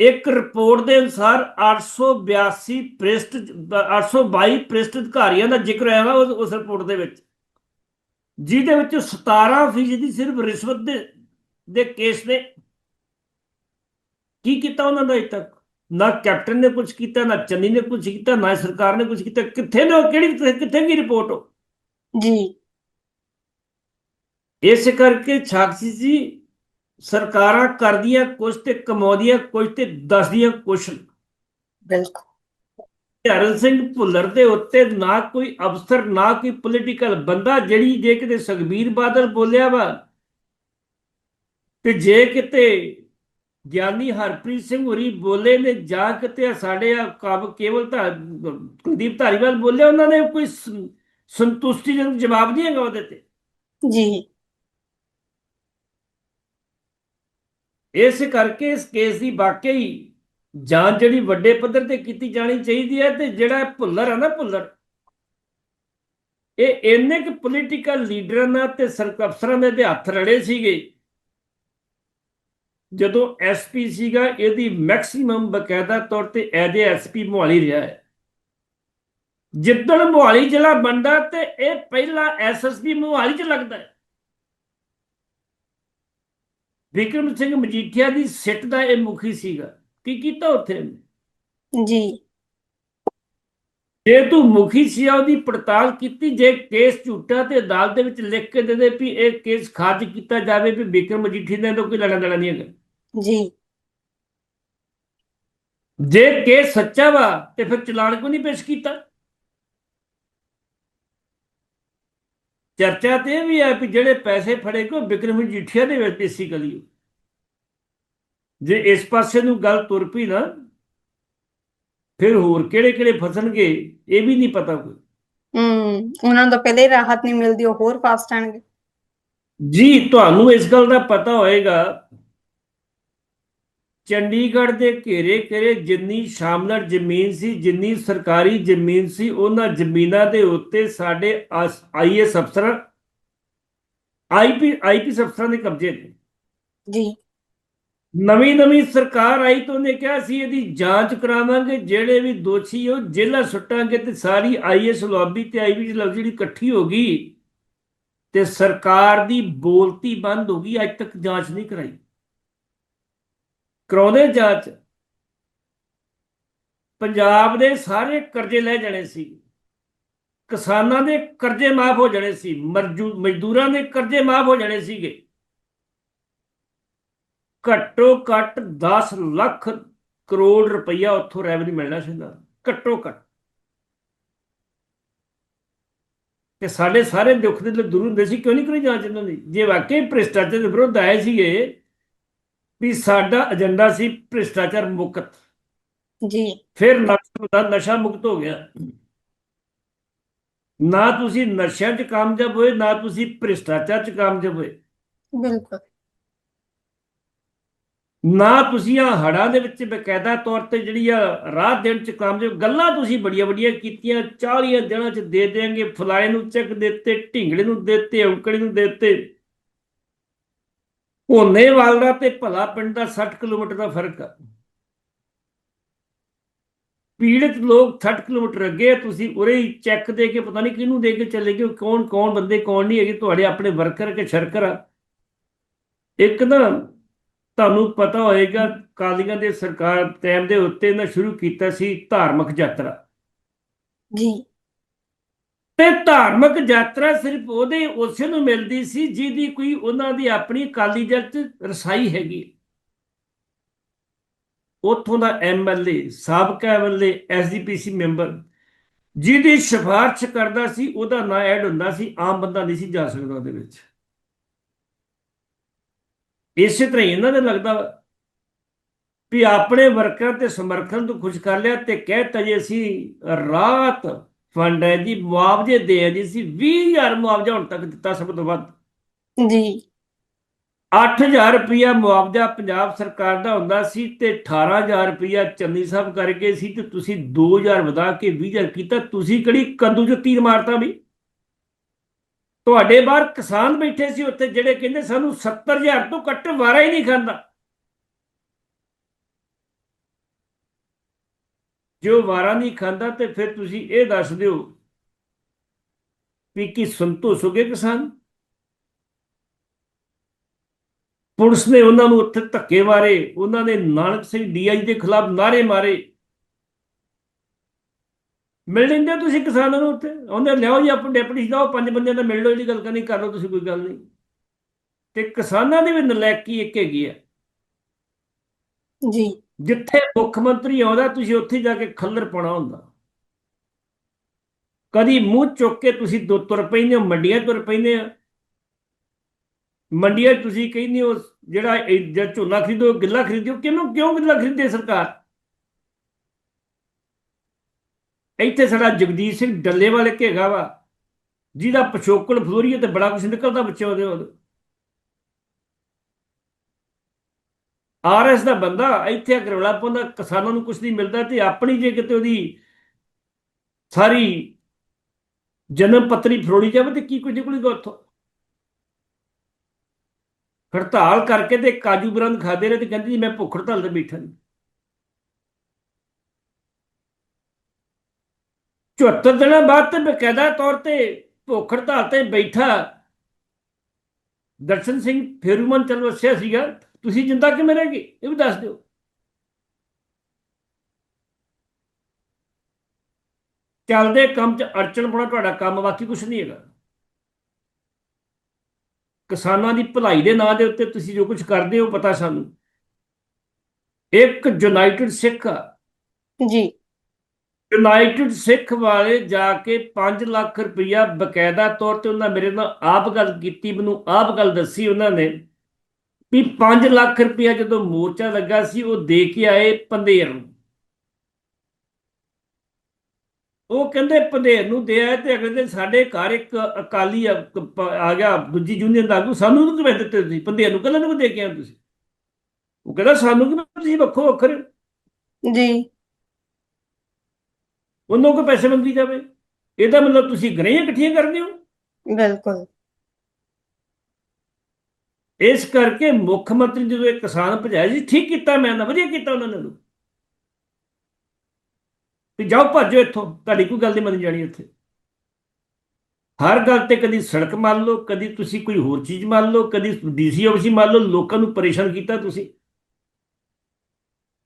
ਇੱਕ ਰਿਪੋਰਟ ਦੇ ਅਨੁਸਾਰ 882 ਪ੍ਰਿਸ਼ਟ 822 ਪ੍ਰਿਸ਼ਟ ਅਧਿਕਾਰੀਆਂ ਦਾ ਜ਼ਿਕਰ ਆਇਆ ਵਾ ਉਸ ਰਿਪੋਰਟ ਦੇ ਵਿੱਚ। ਜਿਹਦੇ ਵਿੱਚ 17% ਦੀ ਸਿਰਫ ਰਿਸ਼ਵਤ ਦੇ ਦੇ ਕੇਸ ਨੇ। ਕੀ ਕੀਤਾ ਉਹਨਾਂ ਦਾ ਅਜੇ ਤੱਕ? ਨਾ ਕੈਪਟਨ ਨੇ ਕੁਝ ਕੀਤਾ, ਨਾ ਚੰਨੀ ਨੇ ਕੁਝ ਕੀਤਾ, ਨਾ ਸਰਕਾਰ ਨੇ ਕੁਝ ਕੀਤਾ। ਕਿੱਥੇ ਨੇ ਉਹ? ਕਿਹੜੀ ਕਿੱਥੇ ਗਈ ਰਿਪੋਰਟ ਉਹ? ਜੀ। ਇਸ ਕਰਕੇ ਛਾਕਸੀ ਜੀ ਸਰਕਾਰਾਂ ਕਰਦੀਆਂ ਕੁਝ ਤੇ ਕਮਾਉਂਦੀਆਂ ਕੁਝ ਤੇ ਦੱਸਦੀਆਂ ਕੁਝ ਬਿਲਕੁਲ। ਹਰਨ ਸਿੰਘ ਭੁੱਲਰ ਦੇ ਉੱਤੇ ਨਾ ਕੋਈ ਅਫਸਰ ਨਾ ਕੋਈ ਪੋਲੀਟੀਕਲ ਬੰਦਾ ਜਿਹੜੀ ਜੇ ਕਿਤੇ ਸੁਖਬੀਰ ਬਾਦਲ ਬੋਲਿਆ ਵਾ ਤੇ ਜੇ ਕਿਤੇ ਗਿਆਨੀ ਹਰਪ੍ਰੀਤ ਸਿੰਘ ਹੋਰੀ ਬੋਲੇ ਨੇ ਜਾਂ ਕਿਤੇ ਸਾਡੇ ਆ ਕਾਬ ਕੇਵਲ ਧਾ ਕੁਲਦੀਪ ਧਾਰੀਵਾਲ ਬੋਲੇ ਉਹਨਾਂ ਨੇ ਕੋਈ ਸੰ- ਸੰਤੁਸ਼ਟੀਜਨਕ ਜਵਾਬ ਨਹੀਂ ਹੈਗਾ ਉਹਦੇ ਤੇ। ਜੀ। ਇਸ ਕਰਕੇ ਇਸ ਕੇਸ ਦੀ ਵਾਕਈ ਜਾਂਚ ਜਿਹੜੀ ਵੱਡੇ ਪੱਧਰ ਤੇ ਕੀਤੀ ਜਾਣੀ ਚਾਹੀਦੀ ਹੈ ਤੇ ਜਿਹੜਾ ਭੁੱਲਰ ਹੈ ਨਾ ਭੁੱਲਰ, ਇਹ ਇੰਨੇ ਕੁ ਪੋਲੀਟੀਕਲ ਲੀਡਰਾਂ ਨਾਲ ਤੇ ਸਰਕ ਅਫਸਰਾਂ ਦੇ ਹੱਥ ਰੜੇ ਸੀਗੇ। ਜਦੋਂ ਐਸਪੀ ਸੀਗਾ, ਇਹਦੀ ਮੈਕਸਿਮਮ ਬਕਾਇਦਾ ਤੌਰ ਤੇ ਐਜ਼ ਐਸਪੀ ਮੋਹਾਲੀ ਰਿਹਾ ਹੈ। ਜਿੱਦਣ ਮੋਹਾਲੀ ਜ਼ਿਲ੍ਹਾ ਬਣਦਾ ਤੇ ਇਹ ਪਹਿਲਾ ਐਸਐਸਪੀ ਮੋਹਾਲੀ ਚ ਲੱਗਦਾ ਹੈ। ਵਿਕਰਮ ਸਿੰਘ ਮਜੀਠੀਆ ਦੀ ਸਿੱਟ ਦਾ ਇਹ ਮੁਖੀ ਸੀਗਾ। ਕੀ ਕੀਤਾ ਉੱਥੇ? ਜੀ। ਜੇ ਤੂੰ ਮੁਖੀ ਸੀ ਆ ਉਹਦੀ ਪੜਤਾਲ ਕੀਤੀ ਜੇ ਕੇਸ ਝੂਠਾ ਤੇ ਅਦਾਲਤ ਦੇ ਵਿੱਚ ਲਿਖ ਕੇ ਦੇ ਦੇ ਵੀ ਇਹ ਕੇਸ ਖਾਰਜ ਕੀਤਾ ਜਾਵੇ ਵੀ ਵਿਕਰਮ ਮਜੀਠੀ ਨੇ ਤਾਂ ਕੋਈ ਲੈਣਾ ਦੇਣਾ ਨਹੀਂ ਹੈਗਾ ਜੀ। ਜੇ ਕੇਸ ਸੱਚਾ ਵਾ ਤੇ ਫਿਰ ਚਲਾਨ ਕਿਉਂ ਨਹੀਂ ਪੇਸ਼ ਕੀਤਾ? ਚਰਚਾ ਤੇ ਵੀ ਹੈ ਕਿ ਜਿਹੜੇ ਪੈਸੇ ਫੜੇ ਕੋ ਵਿਕਰਮ ਮਜੀਠੀਆ ਦੇ ਵਿੱਚ ਬੇਸਿਕਲੀ ਜੇ ਇਸ ਪਾਸੇ ਨੂੰ ਗੱਲ ਤੁਰ ਪਈ ਨਾ ਫਿਰ ਹੋਰ ਕਿਹੜੇ ਕਿਹੜੇ ਫਸਣਗੇ ਇਹ ਵੀ ਨਹੀਂ ਪਤਾ ਕੋਈ। ਹੂੰ ਉਹਨਾਂ ਨੂੰ ਤਾਂ ਪਹਿਲੇ ਰਾਹਤ ਨਹੀਂ ਮਿਲਦੀ ਉਹ ਹੋਰ ਫਾਸਟ ਆਣਗੇ ਜੀ ਤੁਹਾਨੂੰ ਇਸ ਗੱਲ ਦਾ ਪਤਾ ਹੋਏਗਾ ਚੰਡੀਗੜ੍ਹ ਦੇ ਘੇਰੇ ਘੇਰੇ ਜਿੰਨੀ ਸ਼ਾਮਲਰ ਜ਼ਮੀਨ ਸੀ ਜਿੰਨੀ ਸਰਕਾਰੀ ਜ਼ਮੀਨ ਸੀ ਉਹਨਾਂ ਜ਼ਮੀਨਾਂ ਦੇ ਉੱਤੇ ਸਾਡੇ ਆਈਐਸ ਅਫਸਰ ਆਈਪੀ ਆਈਪੀ ਅਫਸਰਾਂ ਦੇ ਕਬਜ਼ੇ ਨੇ ਜੀ। ਨਵੀਂ ਨਵੀਂ ਸਰਕਾਰ ਆਈ ਤਾਂ ਉਹਨੇ ਕਿਹਾ ਸੀ ਇਹਦੀ ਜਾਂਚ ਕਰਾਵਾਂਗੇ ਜਿਹੜੇ ਵੀ ਦੋਸ਼ੀ ਉਹ ਜੇਲ੍ਹਾਂ ਸੁੱਟਾਂਗੇ ਤੇ ਸਾਰੀ ਆਈਐਸ ਲੌਬੀ ਤੇ ਆਈਪੀ ਲੌਬੀ ਜਿਹੜੀ ਇਕੱਠੀ ਹੋ ਗਈ ਤੇ ਸਰਕਾਰ ਦੀ ਬੋਲਤੀ ਬੰਦ ਹੋ ਗਈ ਅੱਜ ਤੱਕ ਜਾਂਚ ਨਹੀਂ ਕਰਾਈ। ਕਰਾਉਂਦੇ ਜਾਂਚ। ਪੰਜਾਬ ਦੇ ਸਾਰੇ ਕਰਜ਼ੇ ਲੈ ਜਾਣੇ ਸੀ। ਕਿਸਾਨਾਂ ਦੇ ਕਰਜ਼ੇ ਮਾਫ ਹੋ ਜਾਣੇ ਸੀ। ਮਰਜੂ, ਮਜ਼ਦੂਰਾਂ ਦੇ ਕਰਜ਼ੇ ਮਾਫ ਹੋ ਜਾਣੇ ਸੀਗੇ। ਘੱਟੋ ਘੱਟ 10 ਲੱਖ ਕਰੋੜ ਰੁਪਈਆ ਉੱਥੋਂ ਰੈਵਨਿਊ ਮਿਲਣਾ ਚਾਹੀਦਾ ਘੱਟੋ ਘੱਟ। ਤੇ ਸਾਡੇ ਸਾਰੇ ਦੁੱਖ ਦੇ ਦੂਰ ਹੁੰਦੇ ਸੀ। ਕਿਉਂ ਨਹੀਂ ਕਰੀ ਜਾਂਚ ਇਹਨਾਂ ਦੀ? ਜੇ ਵਾਕਈ ਭ੍ਰਿਸ਼ਟਾਚਾਰ ਦੇ ਵਿਰੁੱਧ ਆਏ ਸੀਗੇ ਵੀ ਸਾਡਾ ਏਜੰਡਾ ਸੀ ਭ੍ਰਿਸ਼ਟਾਚਾਰ ਮੁਕਤ। ਜੀ। ਫਿਰ ਨਸ਼ਾ ਨਸ਼ਾ ਮੁਕਤ ਹੋ ਗਿਆ। ਨਾ ਤੁਸੀਂ ਨਸ਼ਿਆਂ 'ਚ ਕਾਮਯਾਬ ਹੋਏ ਨਾ ਤੁਸੀਂ ਭ੍ਰਿਸ਼ਟਾਚਾਰ 'ਚ ਕਾਮਯਾਬ ਹੋਏ। ਬਿਲਕੁਲ। ਨਾ ਤੁਸੀਂ ਆ ਹੜਾਂ ਦੇ ਵਿੱਚ ਬਕਾਇਦਾ ਤੌਰ ਤੇ ਜਿਹੜੀ ਆ ਰਾਤ ਦੇਣ ਚ ਕਾਮਯਾਬ ਗੱਲਾਂ ਤੁਸੀਂ ਬੜੀਆਂ ਬੜੀਆਂ ਕੀਤੀਆਂ 40 ਦਿਨਾਂ ਚ ਦੇ ਦੇਾਂਗੇ ਫਲਾਏ ਨੂੰ ਚੱਕ ਦਿੱਤੇ ਢਿੰਗੜੇ ਨੂੰ ਦਿੱਤੇ ਔਂਕੜੇ ਨੂੰ ਦਿੱਤੇ। ਕੋਨੇਵਾਲ ਦਾ ਤੇ ਭਲਾ ਪਿੰਡ ਦਾ 60 ਕਿਲੋਮੀਟਰ ਦਾ ਫ਼ਰਕ ਆ। ਪੀੜਤ ਲੋਕ 60 ਕਿਲੋਮੀਟਰ ਅੱਗੇ ਤੁਸੀਂ ਉਰੇ ਹੀ ਚੈੱਕ ਦੇ ਕੇ ਪਤਾ ਨਹੀਂ ਕਿਹਨੂੰ ਦੇ ਕੇ ਚੱਲੇ ਗਏ, ਕੌਣ ਕੌਣ ਬੰਦੇ, ਕੌਣ ਨਹੀਂ ਹੈਗੇ, ਤੁਹਾਡੇ ਆਪਣੇ ਵਰਕਰ ਕੇ ਸ਼ਰਕਰ ਆ। ਇੱਕ ਨਾ ਤੁਹਾਨੂੰ ਪਤਾ ਹੋਏਗਾ, ਕਾਲੀਆਂ ਦੇ ਸਰਕਾਰ ਟਾਈਮ ਦੇ ਉੱਤੇ ਨਾ ਸ਼ੁਰੂ ਕੀਤਾ ਸੀ ਧਾਰਮਿਕ ਯਾਤਰਾ। ਜੀ। ਤੇ ਧਾਰਮਿਕ ਯਾਤਰਾ ਸਿਰਫ ਉਹਦੇ, ਉਸੇ ਨੂੰ ਮਿਲਦੀ ਸੀ ਜਿਹਦੀ ਕੋਈ ਉਹਨਾਂ ਦੀ ਆਪਣੀ ਅਕਾਲੀ ਦਲ ਚ ਰਸਾਈ ਹੈਗੀ। ਉੱਥੋਂ ਦਾ ਐਮਐਲਏ ਸਾਬਕਾ ਐਮਐਲਏ ਐਸਜੀਪੀਸੀ ਮੈਂਬਰ, ਜਿਹਦੀ ਸਿਫਾਰਿਸ਼ ਕਰਦਾ ਸੀ, ਉਹਦਾ ਨਾਂ ਐਡ ਹੁੰਦਾ ਸੀ, ਆਮ ਬੰਦਾ ਨਹੀਂ ਸੀ ਜਾ ਸਕਦਾ ਉਹਦੇ ਵਿੱਚ। ਇਸੇ ਤਰ੍ਹਾਂ ਹੀ ਇਹਨਾਂ ਦੇ ਲੱਗਦਾ ਵੀ ਆਪਣੇ ਵਰਕਰ ਤੇ ਸਮਰਥਨ ਤੋਂ ਖੁਸ਼ ਕਰ ਲਿਆ ਤੇ ਕਹਿ ਕਹਿਤਾ ਜੇ ਅਸੀਂ ਰਾਤ ਫੰਡ ਹੈ ਜੀ ਮੁਆਵਜ਼ੇ ਦੇ ਆ ਜੀ ਅਸੀਂ 20000 ਮੁਆਵਜ਼ਾ ਹੁਣ ਤੱਕ ਦਿੱਤਾ ਸਭ ਤੋਂ ਵੱਧ। ਜੀ। 8000 ਰੁਪਇਆ ਮੁਆਵਜ਼ਾ ਪੰਜਾਬ ਸਰਕਾਰ ਦਾ ਹੁੰਦਾ ਸੀ ਤੇ 18000 ਰੁਪਇਆ ਚੰਨੀ ਸਾਹਿਬ ਕਰ ਗਏ ਸੀ ਤੇ ਤੁਸੀਂ 2000 ਵਧਾ ਕੇ 20000 ਕੀਤਾ। ਤੁਸੀਂ ਕਿਹੜੀ ਕੱਦੂ ਚ ਤੀਰ ਮਾਰਤਾ ਵੀ? ਤੁਹਾਡੇ ਬਾਹਰ ਕਿਸਾਨ ਬੈਠੇ ਸੀ ਉੱਥੇ ਜਿਹੜੇ ਕਹਿੰਦੇ ਸਾਨੂੰ 70000 ਤੋਂ ਘੱਟ ਵਾਰਾ ਹੀ ਨਹੀਂ ਖਾਂਦਾ। ਜੋ ਵਾਰਾ ਨਹੀਂ ਖਾਂਦਾ ਤੇ ਫਿਰ ਤੁਸੀਂ ਇਹ ਦੱਸ ਦਿਓ ਵੀ ਕੀ ਸੰਤੋਸ਼ ਹੋ ਗਏ ਕਿਸਾਨ? ਪੁਲਿਸ ਨੇ ਉਹਨਾਂ ਨੂੰ ਉੱਥੇ ਧੱਕੇ ਮਾਰੇ, ਉਹਨਾਂ ਨੇ ਨਾਨਕ ਸਿੰਘ ਡੀਆਈ ਦੇ ਖਿਲਾਫ ਨਾਰੇ ਮਾਰੇ। ਮਿਲ ਲੈਂਦੇ ਤੁਸੀਂ ਕਿਸਾਨਾਂ ਨੂੰ ਉੱਥੇ? ਉਹਨੇ ਲਿਆਓ ਜੀ ਆਪਣੇ ਡੈਪਟੀ ਜਾਓ, ਪੰਜ ਬੰਦਿਆਂ ਦਾ ਮਿਲ ਲਓ ਜਿਹੜੀ ਗੱਲ ਕਰਨੀ, ਕਰ ਲਓ ਤੁਸੀਂ ਕੋਈ ਗੱਲ ਨਹੀਂ। ਤੇ ਕਿਸਾਨਾਂ ਦੀ ਵੀ ਨਲਾਇਕੀ ਇੱਕ ਹੈਗੀ ਆ? ਜੀ। ਜਿੱਥੇ ਮੁੱਖ ਮੰਤਰੀ ਆਉਂਦਾ, ਤੁਸੀਂ ਉੱਥੇ ਜਾ ਕੇ ਖੱਲਰ ਪਾਉਣਾ ਹੁੰਦਾ। ਕਦੀ ਮੂੰਹ ਚੁੱਕ ਕੇ ਤੁਸੀਂ ਦੋ ਤੁਰ ਪੈਂਦੇ ਹੋ, ਮੰਡੀਆਂ ਤੁਰ ਪੈਂਦੇ ਆ। ਮੰਡੀਆਂ ਤੁਸੀਂ ਕਹਿੰਦੇ ਹੋ, ਜਿਹੜਾ ਜਿਹੜਾ ਝੋਨਾ ਖਰੀਦੋ, ਗਿੱਲਾ ਖਰੀਦਿਓ। ਕਿਉਂ ਕਿਉਂ ਗਿੱਲਾ ਖਰੀਦੇ ਸਰਕਾਰ? ਇੱਥੇ ਸਾਡਾ ਜਗਦੀਸ਼ ਸਿੰਘ ਡੱਲੇ ਵਾਲੇ ਇੱਕ ਹੈਗਾ ਵਾ, ਜਿਹਦਾ ਪਿਛੋਕੜ ਫਲੋਰੀਏ ਤੇ ਬੜਾ ਕੁਝ ਨਿਕਲਦਾ ਬੱਚੇ ਉਹਦੇ ਉਹਦੇ। ਆਰਐਸ ਦਾ ਬੰਦਾ ਇੱਥੇ ਅਗਰਵਲਾ ਪਾਉਂਦਾ, ਕਿਸਾਨਾਂ ਨੂੰ ਕੁਝ ਨਹੀਂ ਮਿਲਦਾ ਤੇ ਆਪਣੀ ਜੇ ਕਿਤੇ ਉਹਦੀ ਸਾਰੀ ਜਨਮ ਪੱਤਰੀ ਫਰੋੜੀ ਜਾਵੇ ਤੇ ਕੀ ਕੁਝ ਨਿਕਲੇਗਾ ਉੱਥੋਂ? ਹੜਤਾਲ ਕਰਕੇ ਤੇ ਕਾਜੂ ਬਰੰਦ ਖਾਦੇ ਰਹੇ ਤੇ ਕਹਿੰਦੇ ਜੀ ਮੈਂ ਭੁੱਖ ਹੜਤਾਲ ਤੇ ਬੈਠਾ ਨਹੀਂ 74 ਦਿਨਾਂ ਬਾਅਦ ਤੇ ਬਕਾਇਦਾ ਤੌਰ ਤੇ ਭੁੱਖ ਹੜਤਾਲ ਤੇ ਬੈਠਾ। ਦਰਸ਼ਨ ਸਿੰਘ ਫੇਰੂਮਨ ਚੱਲ ਵਸਿਆ ਸੀਗਾ ਤੁਸੀਂ ਜਿੰਦਾ ਕਿਵੇਂ ਰਹੇਗੇ ਇਹ ਵੀ ਦੱਸ ਦਿਓ। ਚੱਲਦੇ ਕੰਮ 'ਚ ਅੜਚਣ ਪਾਉਣਾ ਤੁਹਾਡਾ ਕੰਮ ਬਾਕੀ ਕੁਝ ਨਹੀਂ ਹੈਗਾ। ਕਿਸਾਨਾਂ ਦੀ ਭਲਾਈ ਦੇ ਨਾਂ ਦੇ ਉੱਤੇ ਤੁਸੀਂ ਜੋ ਕੁਝ ਕਰਦੇ ਹੋ ਪਤਾ ਸਾਨੂੰ। ਇੱਕ ਯੂਨਾਈਟਿਡ ਸਿੱਖ ਜੀ। ਯੂਨਾਈਟਿਡ ਸਿੱਖ ਵਾਲੇ ਜਾ ਕੇ 5 ਲੱਖ ਰੁਪਇਆ ਬਕਾਇਦਾ ਤੌਰ ਤੇ ਉਹਨਾਂ ਮੇਰੇ ਨਾਲ ਆਪ ਗੱਲ ਕੀਤੀ ਮੈਨੂੰ ਆਪ ਗੱਲ ਦੱਸੀ ਉਹਨਾਂ ਨੇ। ਵੀ 5 ਲੱਖ ਰੁਪਇਆ ਜਦੋਂ ਮੋਰਚਾ ਲੱਗਾ ਸੀ ਉਹ ਦੇ ਕੇ ਆਏ ਪੰਦੇਰ ਨੂੰ। ਉਹ ਕਹਿੰਦੇ ਪੰਦੇਰ ਨੂੰ ਦੇ ਆਏ ਤੇ ਅਗਲੇ ਦਿਨ ਸਾਡੇ ਘਰ ਇੱਕ ਅਕਾਲੀ ਆ ਗਿਆ ਦੂਜੀ ਯੂਨੀਅਨ ਦਾ ਆਗੂ ਸਾਨੂੰ ਨੂੰ ਕਿਵੇਂ ਦਿੱਤੇ ਤੁਸੀਂ? ਪੰਦੇਰ ਨੂੰ ਕੱਲੇ ਨੂੰ ਦੇ ਕੇ ਆਏ ਤੁਸੀਂ। ਉਹ ਕਹਿੰਦਾ ਸਾਨੂੰ ਕਿਵੇਂ ਤੁਸੀਂ ਵੱਖੋ ਵੱਖਰੇ? ਜੀ। ਉਹਨਾਂ ਕੋਲ ਪੈਸੇ ਮੰਗੀ ਜਾਵੇ? ਇਹਦਾ ਮਤਲਬ ਤੁਸੀਂ ਗਰੇਆਂ ਇਕੱਠੀਆਂ ਕਰਦੇ ਹੋ? ਬਿਲਕੁਲ। ਇਸ ਕਰਕੇ ਮੁੱਖ ਮੰਤਰੀ ਜਦੋਂ ਇਹ ਕਿਸਾਨ ਭਜਾਇਆ ਜੀ ਠੀਕ ਕੀਤਾ ਮੈਂ ਨਾ ਵਧੀਆ ਕੀਤਾ ਉਹਨਾਂ ਨੇ ਤੇ ਜਾਓ ਭੱਜੋ ਇੱਥੋਂ, ਤੁਹਾਡੀ ਕੋਈ ਗੱਲ ਨਹੀਂ ਮੰਨੀ ਜਾਣੀ ਇੱਥੇ। ਹਰ ਗੱਲ ਤੇ ਕਦੀ ਸੜਕ ਮੰਨ ਲਓ, ਕਦੀ ਤੁਸੀਂ ਕੋਈ ਹੋਰ ਚੀਜ਼ ਮੰਨ ਲਓ, ਕਦੀ ਡੀਸੀ ਆਫਿਸ ਮੰਨ ਲਓ, ਲੋਕਾਂ ਨੂੰ ਪਰੇਸ਼ਾਨ ਕੀਤਾ ਤੁਸੀਂ।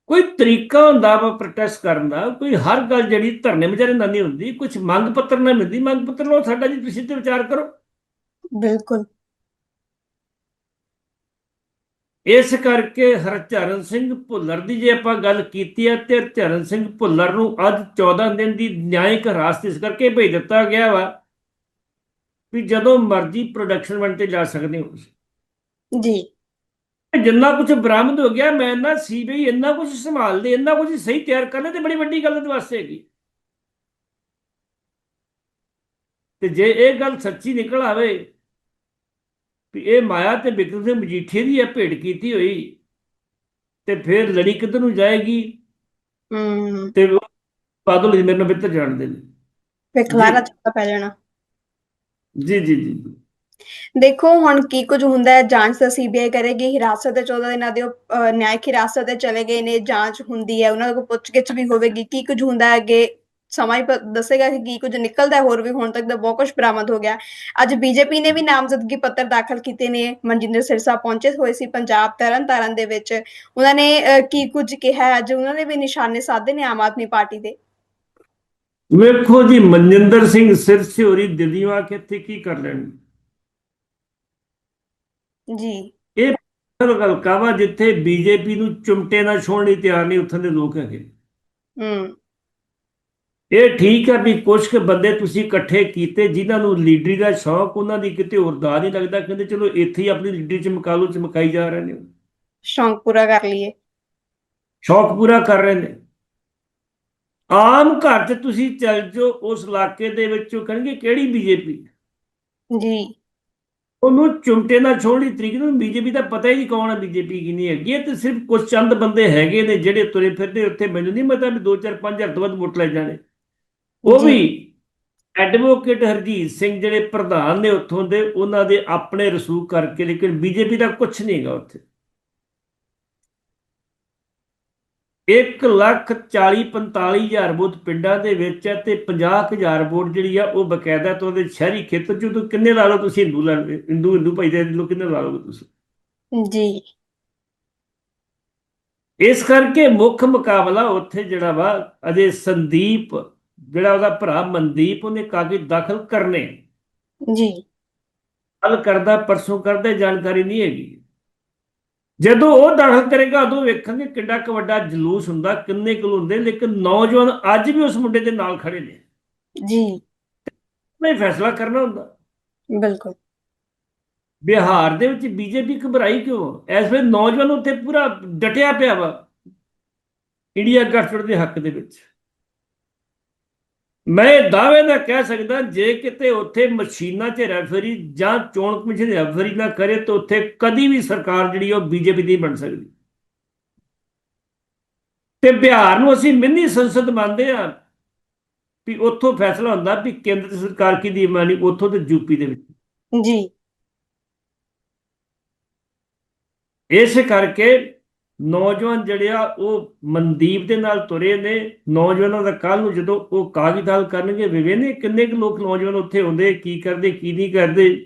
ਕੋਈ ਤਰੀਕਾ ਹੁੰਦਾ ਵਾ ਪ੍ਰੋਟੈਸਟ ਕਰਨ ਦਾ, ਕੋਈ ਹਰ ਗੱਲ ਜਿਹੜੀ ਧਰਨੇ ਵਿਚਾਰੇ ਨਾਲ ਨਹੀਂ ਹੁੰਦੀ ਕੁਝ ਮੰਗ ਪੱਤਰ ਨਾਲ ਮਿਲਦੀ, ਮੰਗ ਪੱਤਰ ਲਓ ਸਾਡਾ ਜੀ, ਤੁਸੀਂ ਤੇ ਵਿਚਾਰ ਕਰੋ। ਬਿਲਕੁਲ। ਇਸ ਕਰਕੇ ਹਰਚਰਨ ਸਿੰਘ ਭੁੱਲਰ ਦੀ ਜੇ ਆਪਾਂ ਗੱਲ ਕੀਤੀ ਹੈ ਤੇ ਹਰਚਰਨ ਸਿੰਘ ਭੁੱਲਰ ਨੂੰ ਅੱਜ 14 ਦਿਨ ਦੀ ਨਿਆਇਕ ਹਿਰਾਸਤ ਇਸ ਕਰਕੇ ਭੇਜ ਦਿੱਤਾ ਗਿਆ ਵਾ ਵੀ ਜਦੋਂ ਮਰਜ਼ੀ ਪ੍ਰੋਡਕਸ਼ਨ ਵਨ ਤੇ ਜਾ ਸਕਦੇ ਹੋ। ਜੀ ਜਿੰਨਾ ਕੁਝ ਬਰਾਮਦ ਹੋ ਗਿਆ ਮੈਂ ਨਾ ਸੀਬੀਆਈ ਇੰਨਾ ਕੁਝ ਸੰਭਾਲਦੇ ਇੰਨਾ ਕੁਝ ਸਹੀ ਤਿਆਰ ਕਰਨੇ ਤੇ ਬੜੀ ਵੱਡੀ ਗੱਲ ਉਹਦੇ ਵਾਸਤੇ ਹੈਗੀ ਤੇ ਜੇ ਇਹ ਗੱਲ ਸੱਚੀ ਨਿਕਲ ਆਵੇ ਵੀ ਇਹ ਮਾਇਆ ਤੇ ਬਿਕਰਮ ਸਿੰਘ ਮਜੀਠੀਏ ਦੀ ਹੈ ਭੇਟ ਕੀਤੀ ਹੋਈ ਤੇ ਫਿਰ ਲੜੀ ਕਿੱਧਰ ਨੂੰ ਜਾਏਗੀ? ਹੂੰ। ਤੇ ਬਾਦਲ ਜੀ ਮੇਰੇ ਨਾਲ ਬਿਹਤਰ ਜਾਣਦੇ ਨੇ ਫੇ ਖਲਾਰਾ ਚੱਕਾ ਪੈ ਜਾਣਾ ਜੀ ਜੀ ਜੀ। ਦੇਖੋ ਹੁਣ ਕੀ ਕੁਝ ਹੁੰਦਾ ਹੈ ਜਾਂਚ ਤਾਂ ਸੀਬੀਆਈ ਕਰੇਗੀ ਹਿਰਾਸਤ ਦੇ 14 ਦਿਨਾਂ ਦੇ ਨਿਆਇਕ ਹਿਰਾਸਤ ਤੇ ਚਲੇ ਗਏ ਨੇ ਜਾਂਚ ਹੁੰਦੀ ਹੈ ਉਹਨਾਂ ਕੋਲ ਪੁੱਛਗਿੱਛ ਵੀ ਹੋਵੇਗੀ ਕੀ ਕੁਝ ਹੁੰਦਾ ਹੈ ਅੱਗੇ? ਸਮਾਂ ਹੀ ਪ- ਦੱਸੇਗਾ ਕਿ ਕੀ ਕੁਝ ਨਿਕਲਦਾ ਹੈ ਹੋਰ ਵੀ ਹੁਣ ਤੱਕ ਤਾਂ ਬਹੁਤ ਕੁਝ ਬਰਾਮਦ ਹੋ ਗਿਆ। ਅੱਜ ਬੀਜੇਪੀ ਨੇ ਵੀ ਨਾਮਜ਼ਦਗੀ ਪੱਤਰ ਦਾਖਲ ਕੀਤੇ ਨੇ ਮਨਜਿੰਦਰ ਸਿਰਸਾ ਪਹੁੰਚੇ ਹੋਏ ਸੀ ਪੰਜਾਬ ਤਰਨ ਤਾਰਨ ਦੇ ਵਿੱਚ। ਉਹਨਾਂ ਨੇ ਅਹ, ਕੀ ਕੁਝ ਕਿਹਾ? ਅੱਜ ਉਹਨਾਂ ਨੇ ਵੀ ਨਿਸ਼ਾਨੇ ਸਾਧੇ ਨੇ ਆਮ ਆਦਮੀ ਪਾਰਟੀ ਦੇ। ਵੇਖੋ ਜੀ ਮਨਜਿੰਦਰ ਸਿੰਘ ਸਿਰਸਿਓਰੀ ਦਿੱਲੀੋਂ ਕੇ ਇੱਥੇ ਕੀ ਕਰ ਲੈਣ ਜੀ। ਇਹ ਹਲਕਾ ਵਾ ਜਿੱਥੇ ਬੀਜੇਪੀ ਨੂੰ ਚੁੰਮਟੇ ਨਾਲ ਛੋੜਨ ਲਈ ਤਿਆਰ ਨਹੀਂ ਉੱਥੋਂ ਦੇ ਲੋਕ ਹੈਗੇ ਹੂੰ। ਇਹ ਠੀਕ ਹੈ ਵੀ ਕੁਝ ਕੁ ਬੰਦੇ ਤੁਸੀਂ ਇਕੱਠੇ ਕੀਤੇ ਜਿਨ੍ਹਾਂ ਨੂੰ ਲੀਡਰੀ ਦਾ ਸ਼ੌਕ ਉਹਨਾਂ ਦੀ ਕਿਤੇ ਹੋਰ ਦਾ ਨਹੀਂ ਲੱਗਦਾ ਕਹਿੰਦੇ ਚਲੋ ਇੱਥੇ ਹੀ ਆਪਣੀ ਲੀਡਰੀ ਚਮਕਾ ਲਓ ਚਮਕਾਈ ਜਾ ਰਹੇ ਨੇ। ਸ਼ੌਂਕ ਪੂਰਾ ਕਰ ਲਈਏ। ਸ਼ੌਕ ਪੂਰਾ ਕਰ ਰਹੇ ਨੇ। ਆਮ ਘਰ 'ਚ ਤੁਸੀਂ ਚੱਲ ਜਾਓ ਉਸ ਇਲਾਕੇ ਦੇ ਵਿੱਚ ਉਹ ਕਹਿਣਗੇ ਕਿਹੜੀ ਬੀਜੇਪੀ? ਜੀ। ਉਹਨੂੰ ਚੁੰਮਟੇ ਨਾਲ ਛੋੜਨ ਦੀ ਤਰੀਕ ਨੂੰ ਬੀਜੇਪੀ ਦਾ ਪਤਾ ਹੀ ਨਹੀਂ ਕੌਣ ਹੈ ਬੀਜੇਪੀ ਕੀ ਨਹੀਂ ਹੈਗੀ। ਇਹ ਤੇ ਸਿਰਫ ਕੁਝ ਚੰਦ ਬੰਦੇ ਹੈਗੇ ਨੇ ਜਿਹੜੇ ਤੁਰੇ ਫਿਰਦੇ ਉੱਥੇ ਮੈਨੂੰ ਨਹੀਂ ਪਤਾ ਵੀ 2 4 5000 ਤੋਂ ਵੱਧ ਵੋਟ ਲੈ ਜਾਣੇ। ਉਹ। ਵੀ ਐਡਵੋਕੇਟ ਹਰਜੀਤ ਸਿੰਘ ਜਿਹੜੇ ਪ੍ਰਧਾਨ ਨੇ ਉੱਥੋਂ ਦੇ ਉਹਨਾਂ ਦੇ ਆਪਣੇ ਰਸੂਖ ਕਰਕੇ ਲੇਕਿਨ ਬੀਜੇਪੀ ਦਾ ਕੁਝ ਨਹੀਂ ਹੈਗਾ ਉੱਥੇ। 1 ਲੱਖ 40 45 ਹਜ਼ਾਰ ਵੋਟ ਪਿੰਡਾਂ ਦੇ ਵਿੱਚ ਹੈ ਤੇ 50 ਹਜ਼ਾਰ ਵੋਟ ਜਿਹੜੀ ਆ ਉਹ ਬਕਾਇਦਾ ਤੋਂ ਉਹਦੇ ਸ਼ਹਿਰੀ ਖੇਤਰ ਚੋਂ ਤੋਂ ਕਿੰਨੇ ਲਾ ਲਓ ਤੁਸੀਂ ਹਿੰਦੂ ਲਓ ਹਿੰਦੂ ਹਿੰਦੂ ਭਾਈ ਦੇ ਲੋਕ ਕਿੰਨੇ ਲਾ ਲਓਗੇ ਤੁਸੀਂ? ਜੀ। ਇਸ ਕਰਕੇ ਮੁੱਖ ਮੁਕਾਬਲਾ ਉੱਥੇ ਜਿਹੜਾ ਵਾ ਅਜੇ ਸੰਦੀਪ ਜਿਹੜਾ ਉਹਦਾ ਭਰਾ ਮਨਦੀਪ ਉਹਨੇ ਕਾਗਜ਼ ਦਾਖਲ ਕਰਨੇ। ਜੀ। ਕੱਲ ਕਰਦਾ ਪਰਸੋਂ ਕਰਦਾ ਜਾਣਕਾਰੀ ਨਹੀਂ ਹੈਗੀ। ਜਦੋਂ ਉਹ ਦਾਖਲ ਕਰੇਗਾ ਉਦੋਂ ਵੇਖਾਂਗੇ ਕਿੰਨਾ ਕੁ ਵੱਡਾ ਜਲੂਸ ਹੁੰਦਾ ਕਿੰਨੇ ਕੁ ਹੁੰਦੇ ਲੇਕਿਨ ਨੌਜਵਾਨ ਅੱਜ ਵੀ ਉਸ ਮੁੰਡੇ ਦੇ ਨਾਲ ਖੜੇ ਨੇ। ਜੀ। ਨਹੀਂ ਫੈਸਲਾ ਕਰਨਾ ਹੁੰਦਾ। ਬਿਲਕੁਲ। ਬਿਹਾਰ ਦੇ ਵਿੱਚ ਬੀਜੇਪੀ ਘਬਰਾਈ ਕਿਉਂ? ਇਸ ਵੇਲੇ ਨੌਜਵਾਨ ਉੱਥੇ ਪੂਰਾ ਡਟਿਆ ਪਿਆ ਵਾ। ਇੰਡੀਆ ਗਠਜੋੜ ਦੇ ਹੱਕ ਦੇ ਵਿੱਚ। ਮੈਂ ਦਾਅਵੇ ਨਾਲ ਕਹਿ ਸਕਦਾ ਜੇ ਕਿਤੇ ਉੱਥੇ ਮਸ਼ੀਨਾਂ 'ਚ ਰੈਫਰੀ ਜਾਂ ਚੋਣ ਕਮਿਸ਼ਨ ਰੈਫਰੀ ਨਾ ਕਰੇ ਤਾਂ ਉੱਥੇ ਕਦੀ ਵੀ ਸਰਕਾਰ ਜਿਹੜੀ ਉਹ ਬੀਜੇਪੀ ਦੀ ਬਣ ਸਕਦੀ। ਤੇ ਬਿਹਾਰ ਨੂੰ ਅਸੀਂ ਮਿੰਨੀ ਸੰਸਦ ਮੰਨਦੇ ਆ ਵੀ ਉੱਥੋਂ ਫੈਸਲਾ ਹੁੰਦਾ ਵੀ ਕੇਂਦਰ ਸਰਕਾਰ ਕੀ ਦੀ ਮਾਨੀ ਉੱਥੋਂ ਤੇ ਯੂਪੀ ਦੇ ਵਿੱਚ। ਜੀ। ਇਸ ਕਰਕੇ ਨੌਜਵਾਨ ਜਿਹੜੇ ਆ ਉਹ ਮਨਦੀਪ ਦੇ ਨਾਲ ਤੁਰੇ ਨੇ। ਨੌਜਵਾਨਾਂ ਦਾ ਕੱਲ ਨੂੰ ਜਦੋਂ ਉਹ ਕਾਗਜ਼ ਦਾਲ ਕਰਨਗੇ ਵਿਵੇਨੇ ਕਿੰਨੇ ਕੁ ਲੋਕ ਨੌਜਵਾਨ ਉੱਥੇ ਹੁੰਦੇ ਕੀ ਕਰਦੇ ਕੀ ਨਹੀਂ ਕਰਦੇ।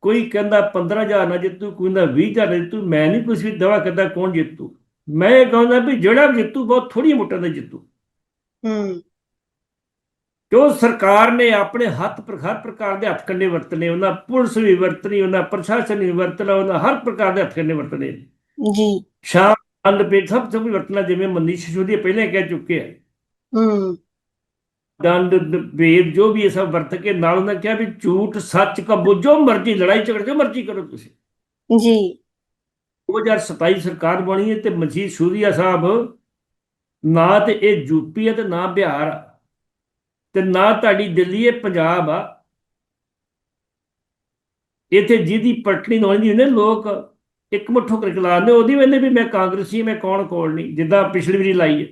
ਕੋਈ ਕਹਿੰਦਾ 15000 ਨਾਲ ਜਿੱਤੂ ਕੋਈ ਕਹਿੰਦਾ 20000 ਨਾਲ ਜਿੱਤੂ ਮੈਂ ਨਹੀਂ ਕੁਝ ਵੀ ਦਵਾ ਕਰਦਾ ਕੌਣ ਜਿੱਤੂ। ਮੈਂ ਇਹ ਕਹਿੰਦਾ ਵੀ ਜਿਹੜਾ ਜਿੱਤੂ ਬਹੁਤ ਥੋੜੀ ਵੋਟਾਂ ਦਾ ਜਿੱਤੂ। ਹੂੰ। ਕਿਉਂ ਸਰਕਾਰ ਨੇ ਆਪਣੇ ਹੱਥ ਪਰ ਹਰ ਪ੍ਰਕਾਰ ਦੇ ਹੱਥ ਕੰਡੇ ਵਰਤਨੇ ਉਹਨਾਂ ਪੁਲਿਸ ਵੀ ਵਰਤਣੀ ਉਹਨਾਂ ਪ੍ਰਸ਼ਾਸਨ ਵੀ ਵਰਤਣਾ ਉਹਨਾਂ ਹਰ ਪ੍ਰਕਾਰ ਦੇ ਹੱਥ ਕੰਡੇ ਵਰਤਨੇ ਜੀ। ਸ਼ਾਮ ਅੰਡ ਪੇਟ ਸਭ ਤੋਂ ਵੀ ਵਰਤਣਾ ਜਿਵੇਂ ਮਨੀਸ਼ ਸਿਸੋਦੀਆ ਪਹਿਲਾਂ ਕਹਿ ਚੁੱਕੇ ਆ। ਹੂੰ। ਦੰਡ ਭੇਦ ਜੋ ਵੀ ਇਹ ਸਭ ਵਰਤ ਕੇ ਨਾਲ ਉਹਨਾਂ ਕਿਹਾ ਵੀ ਝੂਠ ਸੱਚ ਕਬੂ ਜੋ ਮਰਜ਼ੀ ਲੜਾਈ ਝਗੜ ਜੋ ਮਰਜ਼ੀ ਕਰੋ ਤੁਸੀਂ। ਜੀ। 2027 ਸਰਕਾਰ ਬਣੀ ਹੈ ਤੇ ਮਜੀਦ ਸ਼ੂਰੀਆ ਸਾਹਿਬ ਨਾ ਤੇ ਇਹ ਯੂਪੀ ਹੈ ਤੇ ਨਾ ਬਿਹਾਰ ਤੇ ਨਾ ਤੁਹਾਡੀ ਦਿੱਲੀ ਹੈ ਪੰਜਾਬ ਆ। ਇੱਥੇ ਜਿਹਦੀ ਪਟੜੀ ਨੋਣੀ ਹੁੰਦੇ ਲੋਕ। ਇੱਕ ਮੁੱਠੋਂ ਕਰਕੇ ਲਾਉਂਦੇ ਉਹਦੀ ਵੇਲੇ ਵੀ ਮੈਂ ਕਾਂਗਰਸੀ ਮੈਂ ਕੌਣ ਕੋਲ ਨਹੀਂ ਜਿੱਦਾਂ ਪਿਛਲੀ ਵਾਰੀ ਲਾਈ ਹੈ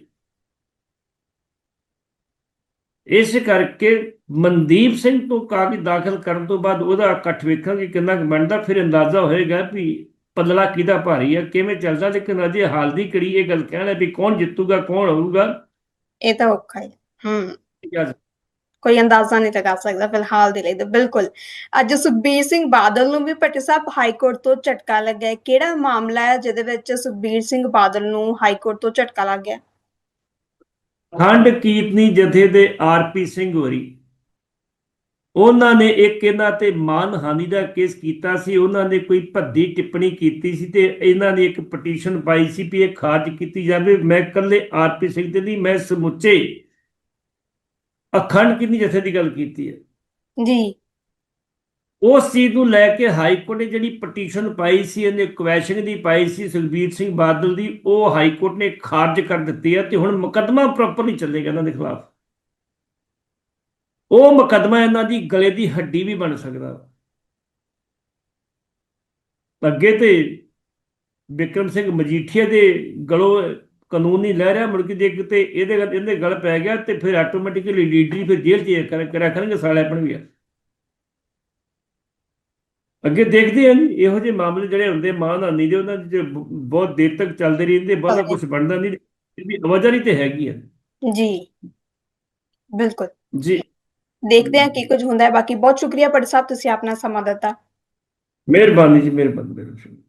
ਇਸ ਕਰਕੇ ਮਨਦੀਪ ਸਿੰਘ ਤੋਂ ਕਾਗਜ਼ ਦਾਖਲ ਕਰਨ ਤੋਂ ਬਾਅਦ ਉਹਦਾ ਇਕੱਠ ਵੇਖਾਂਗੇ ਕਿੰਨਾ ਕੁ ਬਣਦਾ ਫਿਰ ਅੰਦਾਜ਼ਾ ਹੋਏਗਾ ਵੀ ਪੱਲੜਾ ਕਿਹਦਾ ਭਾਰੀ ਹੈ ਕਿਵੇਂ ਚੱਲਦਾ ਲੇਕਿਨ ਅਜੇ ਹਾਲ ਦੀ ਘੜੀ ਇਹ ਗੱਲ ਕਹਿਣਾ ਵੀ ਕੌਣ ਜਿੱਤੂਗਾ ਕੌਣ ਹੋਊਗਾ। ਇਹ ਤਾਂ ਔਖਾ ਹੈ ਹੂੰ। ਕੋਈ ਅੰਦਾਜ਼ਾ ਨਹੀਂ ਲਗਾ ਸਕਦਾ ਫਿਲਹਾਲ ਦੇ ਲਈ ਤਾਂ ਬਿਲਕੁਲ। ਅੱਜ ਸੁਖਬੀਰ ਸਿੰਘ ਬਾਦਲ ਨੂੰ ਵੀ ਭੱਟੀ ਸਾਹਿਬ ਹਾਈ ਕੋਰਟ ਤੋਂ ਝਟਕਾ ਲੱਗਿਆ ਕਿਹੜਾ ਮਾਮਲਾ ਹੈ ਜਿਹਦੇ ਵਿੱਚ ਸੁਖਬੀਰ ਸਿੰਘ ਬਾਦਲ ਨੂੰ ਹਾਈ ਕੋਰਟ ਤੋਂ ਝਟਕਾ ਲੱਗ ਗਿਆ? ਖੰਡ ਕੀਰਤਨੀ ਜਥੇ ਦੇ ਆਰਪੀ ਸਿੰਘ ਹੋਰੀ। ਉਹਨਾਂ ਨੇ ਇੱਕ ਇਹਨਾਂ ਤੇ ਮਾਨਹਾਨੀ ਦਾ ਕੇਸ ਕੀਤਾ ਸੀ। ਉਹਨਾਂ ਨੇ ਕੋਈ ਭੱਦੀ ਟਿੱਪਣੀ ਕੀਤੀ ਸੀ ਤੇ ਇਹਨਾਂ ਨੇ ਇੱਕ ਪਟੀਸ਼ਨ ਪਾਈ ਸੀ ਵੀ ਇਹ ਖਾਰਜ ਕੀਤੀ ਜਾਵੇ। ਮੈਂ ਇਕੱਲੇ ਆਰਪੀ ਸਿੰਘ ਦੇ ਨਹੀਂ, ਮੈਂ ਸਮੁੱਚੇ ਅਖੰਡ ਕੀਰਤਨੀ ਜਥੇ ਦੀ ਗੱਲ ਕੀਤੀ ਹੈ? ਜੀ। ਉਸ ਚੀਜ਼ ਨੂੰ ਲੈ ਕੇ ਹਾਈ ਕੋਰਟ ਨੇ ਜਿਹੜੀ ਪਟੀਸ਼ਨ ਪਾਈ ਸੀ ਇਹਨੇ ਕੁਐਸ਼ਨ ਦੀ ਪਾਈ ਸੀ ਸੁਖਬੀਰ ਸਿੰਘ ਬਾਦਲ ਦੀ ਉਹ ਹਾਈ ਕੋਰਟ ਨੇ ਖਾਰਜ ਕਰ ਦਿੱਤੀ ਹੈ ਤੇ ਹੁਣ ਮੁਕੱਦਮਾ ਪ੍ਰੋਪਰ ਨਹੀਂ ਚੱਲੇਗਾ ਇਹਨਾਂ ਦੇ ਖਿਲਾਫ। ਉਹ ਮੁਕੱਦਮਾ ਇਹਨਾਂ ਦੀ ਗਲੇ ਦੀ ਹੱਡੀ ਵੀ ਬਣ ਸਕਦਾ। ਅੱਗੇ ਤੇ ਵਿਕਰਮ ਸਿੰਘ ਮਜੀਠੀਆ ਦੇ ਗਲੋਂ ਕਾਨੂੰਨੀ ਲੈ ਰਿਹਾ ਮੁੜ ਕੇ ਜੇ ਕਿਤੇ ਇਹਦੇ ਗੱਲ- ਇਹਦੇ ਗਲ ਪੈ ਗਿਆ ਤੇ ਫਿਰ ਆਟੋਮੈਟਿਕਲੀ ਲੀਡਰੀ ਫਿਰ ਜੇਲ੍ਹ 'ਚ ਕਰਨਗੇ ਸਾਲੇ ਆਪਣ ਵੀ ਅੱਗੇ ਦੇਖਦੇ ਹਾਂ ਜੀ ਇਹੋ ਜਿਹੇ ਮਾਮਲੇ ਜਿਹੜੇ ਹੁੰਦੇ ਮਾਨਹਾਨੀ ਦੇ ਉਹਨਾਂ ਦੇ ਬਹੁਤ ਦੇਰ ਤੱਕ ਚੱਲਦੇ ਰਹਿੰਦੇ ਬਹੁਤਾ ਕੁਝ ਬਣਦਾ ਨਹੀਂ ਇਹ ਵੀ ਆਵਾਜ਼ਾਰੀ ਤੇ ਹੈਗੀ ਆ। ਜੀ। ਬਿਲਕੁਲ। ਜੀ। ਦੇਖਦੇ ਹਾਂ ਕੀ ਕੁਝ ਹੁੰਦਾ ਹੈ ਬਾਕੀ ਬਹੁਤ ਸ਼ੁਕਰੀਆ ਪਟ ਸਾਹਿਬ ਤੁਸੀਂ ਆਪਣਾ ਸਮਾਂ ਦਿੱਤਾ। ਮਿਹਰਬਾਨੀ ਜੀ ਮਿਹਰਬਾਨੀ ਮਿਹਰਬਾਨੀ।